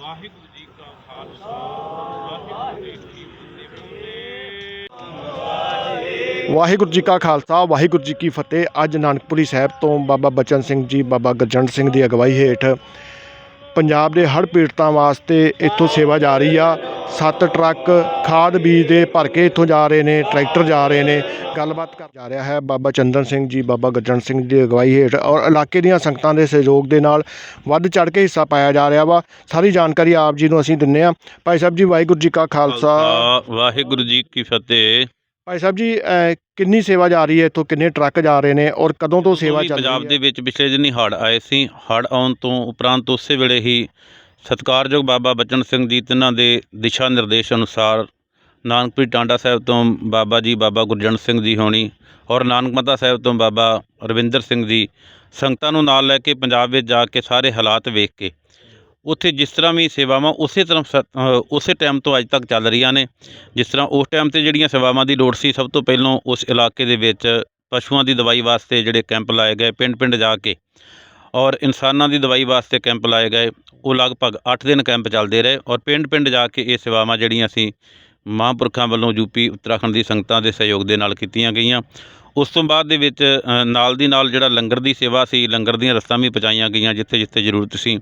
ਵਾਹਿਗੁਰੂ ਜੀ ਕਾ ਖਾਲਸਾ, ਵਾਹਿਗੁਰੂ ਜੀ ਕੀ ਫਤਿਹ। ਵਾਹਿਗੁਰੂ ਜੀ ਕਾ ਖਾਲਸਾ ਵਾਹਿਗੁਰੂ ਜੀ ਕੀ ਫਤਿਹ ਅੱਜ ਨਾਨਕਪੁਰੀ ਸਾਹਿਬ ਤੋਂ ਬਾਬਾ ਬਚਨ ਸਿੰਘ ਜੀ, ਬਾਬਾ ਗਰਜੰਟ ਸਿੰਘ ਦੀ ਅਗਵਾਈ ਹੇਠ ਪੰਜਾਬ ਦੇ ਹੜ੍ਹ ਪੀੜਤਾਂ ਵਾਸਤੇ ਇੱਥੋਂ ਸੇਵਾ ਜਾ ਰਹੀ ਆ। ਸੱਤ ਟਰੱਕ ਖਾਦ ਬੀਜ ਦੇ ਭਰ ਕੇ ਇੱਥੋਂ ਜਾ ਰਹੇ ਨੇ ਟਰੈਕਟਰ ਜਾ ਰਹੇ ਨੇ। ਗੱਲਬਾਤ ਕਰ ਜਾ ਰਿਹਾ ਹੈ ਬਾਬਾ ਚੰਦਨ ਸਿੰਘ ਜੀ ਬਾਬਾ ਗਰਜੰਟ ਸਿੰਘ ਦੀ ਅਗਵਾਈ ਹੇਠ ਔਰ ਇਲਾਕੇ ਦੀਆਂ ਸੰਗਤਾਂ ਦੇ ਸਹਿਯੋਗ ਦੇ ਨਾਲ ਵੱਧ ਚੜ ਕੇ ਹਿੱਸਾ ਪਾਇਆ ਜਾ ਰਿਹਾ ਵਾ। ਸਾਰੀ ਜਾਣਕਾਰੀ ਆਪ ਜੀ ਨੂੰ ਅਸੀਂ ਦਿੰਨੇ ਆ। ਭਾਈ ਸਾਹਿਬ ਜੀ ਵਾਹਿਗੁਰੂ ਜੀ ਕਾ ਖਾਲਸਾ। ਵਾਹਿਗੁਰੂ ਜੀ ਕੀ ਫਤਿਹ। ਭਾਈ ਸਾਹਿਬ ਜੀ ਕਿੰਨੀ ਸੇਵਾ ਜਾ ਰਹੀ ਹੈ ਇੱਥੋਂ ਕਿੰਨੇ ਟਰੱਕ ਜਾ ਰਹੇ ਨੇ ਔਰ ਕਦੋਂ ਤੋਂ ਸੇਵਾ ਚੱਲ ਪੰਜਾਬ ਰਹੀ ਦੇ ਹੈ ਵਿੱਚ ਪਿਛਲੇ ਦਿਨੀ ਹੜ੍ਹ ਆਏ ਸੀ। ਹੜ੍ਹ ਆਉਣ ਤੋਂ ਉਪਰੰਤ ਉਸੇ ਵੇਲੇ ਹੀ ਸਤਿਕਾਰਯੋਗ ਬਾਬਾ ਬਚਨ ਸਿੰਘ ਜੀ ਤਿੰਨਾਂ ਦੇ ਦਿਸ਼ਾ ਨਿਰਦੇਸ਼ ਅਨੁਸਾਰ ਨਾਨਕਪੁਰੀ ਟਾਂਡਾ ਸਾਹਿਬ ਤੋਂ ਬਾਬਾ ਜੀ ਬਾਬਾ ਗੁਰਜੰਟ ਸਿੰਘ ਜੀ ਹੋਣੀ ਔਰ ਨਾਨਕਮਤਾ ਸਾਹਿਬ ਤੋਂ ਬਾਬਾ ਰਵਿੰਦਰ ਸਿੰਘ ਜੀ ਸੰਗਤਾਂ ਨੂੰ ਨਾਲ ਲੈ ਕੇ ਪੰਜਾਬ ਵਿੱਚ ਜਾ ਕੇ ਸਾਰੇ ਹਾਲਾਤ ਵੇਖ ਕੇ ਉੱਥੇ ਜਿਸ ਤਰ੍ਹਾਂ ਵੀ ਸੇਵਾਵਾਂ ਉਸੇ ਤਰ੍ਹਾਂ ਸ- ਉਸੇ ਟਾਈਮ ਤੋਂ ਅੱਜ ਤੱਕ ਚੱਲ ਰਹੀਆਂ ਨੇ। ਜਿਸ ਤਰ੍ਹਾਂ ਉਸ ਟਾਈਮ ਤੇ ਜਿਹੜੀਆਂ ਸੇਵਾਵਾਂ ਦੀ ਲੋੜ ਸੀ, ਸਭ ਤੋਂ ਪਹਿਲਾਂ ਉਸ ਇਲਾਕੇ ਦੇ ਵਿੱਚ ਪਸ਼ੂਆਂ ਦੀ ਦਵਾਈ ਵਾਸਤੇ ਜਿਹੜੇ ਕੈਂਪ ਲਾਏ ਗਏ, ਪਿੰਡ-ਪਿੰਡ ਜਾ ਕੇ। ਔਰ ਇਨਸਾਨਾਂ ਦੀ ਦਵਾਈ ਵਾਸਤੇ ਕੈਂਪ ਲਾਏ ਗਏ। ਉਹ ਲਗਭਗ 8 ਦਿਨ ਕੈਂਪ ਚੱਲਦੇ ਰਹੇ ਔਰ ਪਿੰਡ-ਪਿੰਡ ਜਾ ਕੇ ਇਹ ਸੇਵਾਵਾਂ ਜਿਹੜੀਆਂ ਸੀ, ਮਹਾਂਪੁਰਖਾਂ ਵੱਲੋਂ ਯੂਪੀ ਉੱਤਰਾਖੰਡ ਦੀ ਸੰਗਤਾਂ ਦੇ ਸਹਿਯੋਗ ਦੇ ਨਾਲ ਕੀਤੀਆਂ ਗਈਆਂ। ਉਸ ਤੋਂ ਬਾਅਦ ਦੇ ਵਿੱਚ ਨਾਲ ਦੀ ਨਾਲ ਜਿਹੜਾ ਲੰਗਰ ਦੀ ਸੇਵਾ ਸੀ, ਲੰਗਰ ਦੀਆਂ ਰਸਤਾਂ ਵੀ ਪਹੁੰਚਾਈਆਂ ਗਈਆਂ ਜਿੱਥੇ ਜਿੱਥੇ ਜ਼ਰੂਰਤ ਸੀ।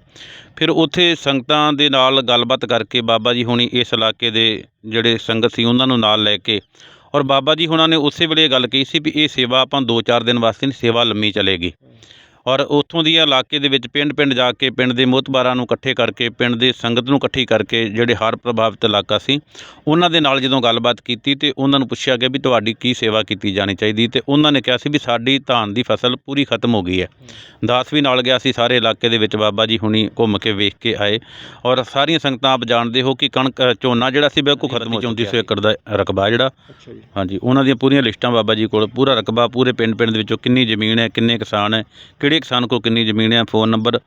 ਫਿਰ ਉੱਥੇ ਸੰਗਤਾਂ ਦੇ ਨਾਲ ਗੱਲਬਾਤ ਕਰਕੇ ਬਾਬਾ ਜੀ ਹੁਣੀ ਇਸ ਇਲਾਕੇ ਦੇ ਜਿਹੜੇ ਸੰਗਤ ਸੀ ਉਹਨਾਂ ਨੂੰ ਨਾਲ ਲੈ ਕੇ ਔਰ ਬਾਬਾ ਜੀ ਹੁਣਾਂ ਨੇ ਉਸੇ ਵੇਲੇ ਗੱਲ ਕਹੀ ਸੀ ਵੀ ਇਹ ਸੇਵਾ ਆਪਾਂ 2-4 ਦਿਨ ਵਾਸਤੇ ਨਹੀਂ, ਸੇਵਾ ਲੰਮੀ ਚੱਲੇਗੀ। ਔਰ ਉੱਥੋਂ ਦੀ ਇਲਾਕੇ ਦੇ ਵਿੱਚ ਪਿੰਡ-ਪਿੰਡ ਜਾ ਕੇ ਪਿੰਡ ਦੇ ਮੋਤਬਾਰਾਂ ਨੂੰ ਇਕੱਠੇ ਕਰਕੇ ਪਿੰਡ ਦੇ ਸੰਗਤ ਨੂੰ ਇਕੱਠੀ ਕਰਕੇ ਜਿਹੜੇ ਹੜ੍ਹ ਪ੍ਰਭਾਵਿਤ ਇਲਾਕਾ ਸੀ ਉਹਨਾਂ ਦੇ ਨਾਲ ਜਦੋਂ ਗੱਲਬਾਤ ਕੀਤੀ ਤੇ ਉਹਨਾਂ ਨੂੰ ਪੁੱਛਿਆ ਗਿਆ ਵੀ ਤੁਹਾਡੀ ਕੀ ਸੇਵਾ ਕੀਤੀ ਜਾਣੀ ਚਾਹੀਦੀ ਤੇ ਉਹਨਾਂ ਨੇ ਕਿਹਾ ਸੀ ਵੀ ਸਾਡੀ ਧਾਨ ਦੀ ਫਸਲ ਪੂਰੀ ਖਤਮ ਹੋ ਗਈ ਹੈ। ਦਾਸ ਵੀ ਨਾਲ ਗਿਆ ਸੀ ਸਾਰੇ ਇਲਾਕੇ ਦੇ ਵਿੱਚ ਬਾਬਾ ਜੀ ਹੁਣੀ ਘੁੰਮ ਕੇ ਵੇਖ ਕੇ ਆਏ ਔਰ ਸਾਰੀਆਂ ਸੰਗਤਾਂ ਆਪ ਜਾਣਦੇ ਹੋ ਕਿ ਕਣਕ ਝੋਨਾ ਜਿਹੜਾ ਸੀ ਬਿਲਕੁਲ ਖਤਮ ਹੋ ਚੁੱਕਿਆ 3400 ਏਕੜ ਦਾ ਰਕਬਾ ਜਿਹੜਾ ਹਾਂਜੀ ਉਹਨਾਂ ਦੀਆਂ ਪੂਰੀਆਂ ਲਿਸਟਾਂ ਬਾਬਾ ਜੀ ਕੋਲ ਪੂਰਾ ਰਕਬਾ ਪੂਰੇ ਪਿੰਡ ਪਿੰਡ ਦੇ ਵਿੱਚੋਂ ਕਿੰਨੀ ਜ਼ਮੀਨ ਹੈ ਕਿੰਨੇ ਕਿਸਾਨ ਹੈ ਕਿਹੜੇ ਕਿਸਾਨ ਕੋਲ ਕਿੰਨੀ ਜ਼ਮੀਨ ਹੈ ਫੋਨ ਨੰਬਰ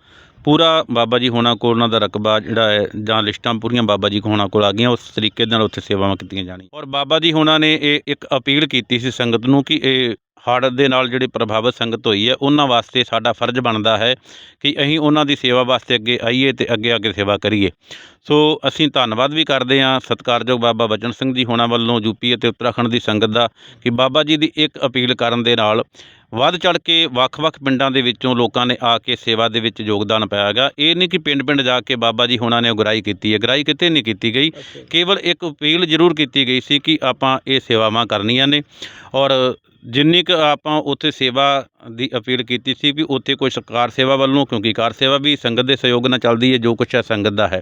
ਪੂਰਾ ਬਾਬਾ ਜੀ ਹੋਣਾ ਕੋਲ ਉਹਨਾਂ ਦਾ ਰਕਬਾ ਜਿਹੜਾ ਹੈ, ਜਾਂ ਲਿਸਟਾਂ ਪੂਰੀਆਂ ਬਾਬਾ ਜੀ ਹੋਣਾ ਕੋਲ ਆ ਗਈਆਂ, ਉਸ ਤਰੀਕੇ ਦੇ ਨਾਲ ਉੱਥੇ ਸੇਵਾਵਾਂ ਕੀਤੀਆਂ ਜਾਣੀਆਂ। ਔਰ ਬਾਬਾ ਜੀ ਹੋਣਾ ਨੇ ਇਹ ਇੱਕ ਅਪੀਲ ਕੀਤੀ ਸੀ ਸੰਗਤ ਨੂੰ ਕਿ ਇਹ ਹੜ੍ਹ ਦੇ ਨਾਲ ਜਿਹੜੀ ਪ੍ਰਭਾਵਿਤ ਸੰਗਤ ਹੋਈ ਹੈ, ਉਹਨਾਂ ਵਾਸਤੇ ਸਾਡਾ ਫਰਜ਼ ਬਣਦਾ ਹੈ ਕਿ ਅਸੀਂ ਉਹਨਾਂ ਦੀ ਸੇਵਾ ਵਾਸਤੇ ਅੱਗੇ ਆਈਏ ਤੇ ਅੱਗੇ ਅੱਗੇ ਸੇਵਾ ਕਰੀਏ। ਸੋ ਅਸੀਂ ਧੰਨਵਾਦ ਵੀ ਕਰਦੇ ਹਾਂ ਸਤਿਕਾਰਯੋਗ ਬਾਬਾ ਬਚਨ ਸਿੰਘ ਜੀ ਹੋਣਾ ਵੱਲੋਂ ਯੂਪੀ ਅਤੇ ਉੱਤਰਾਖੰਡ ਦੀ ਸੰਗਤ ਦਾ ਕਿ ਬਾਬਾ ਜੀ ਦੀ ਇੱਕ ਅਪੀਲ ਕਰਨ ਦੇ ਨਾਲ ਵੱਧ ਚੜ ਕੇ ਵੱਖ-ਵੱਖ ਪਿੰਡਾਂ ਦੇ ਵਿੱਚੋਂ ਲੋਕਾਂ ਨੇ ਆ ਕੇ ਸੇਵਾ ਦੇ ਵਿੱਚ ਯੋਗਦਾਨ ਪਾਇਆ ਗਾ ਇਹ ਨਹੀਂ ਕਿ ਪਿੰਡ-ਪਿੰਡ ਜਾ ਕੇ ਬਾਬਾ ਜੀ ਹੋਣਾ ਨੇ ਉਗਰਾਈ ਕੀਤੀ ਹੈ। ਉਗਰਾਈ ਕਿਤੇ ਨਹੀਂ ਕੀਤੀ ਗਈ। ਕੇਵਲ ਇੱਕ ਅਪੀਲ ਜ਼ਰੂਰ ਕੀਤੀ ਗਈ ਸੀ ਕਿ ਆਪਾਂ ਇਹ ਸੇਵਾਵਾਂ ਕਰਨੀਆਂ ਨੇ ਔਰ ਜਿੰਨੀ ਕੁ ਆਪਾਂ ਉੱਥੇ ਸੇਵਾ ਦੀ ਅਪੀਲ ਕੀਤੀ ਸੀ ਵੀ ਉੱਥੇ ਕੋਈ ਸਰਕਾਰ ਸੇਵਾ ਵੱਲੋਂ ਕਿਉਂਕਿ ਕਾਰ ਸੇਵਾ ਵੀ ਸੰਗਤ ਦੇ ਸਹਿਯੋਗ ਨਾਲ ਚੱਲਦੀ ਹੈ, ਜੋ ਕੁਛ ਹੈ ਸੰਗਤ ਦਾ ਹੈ,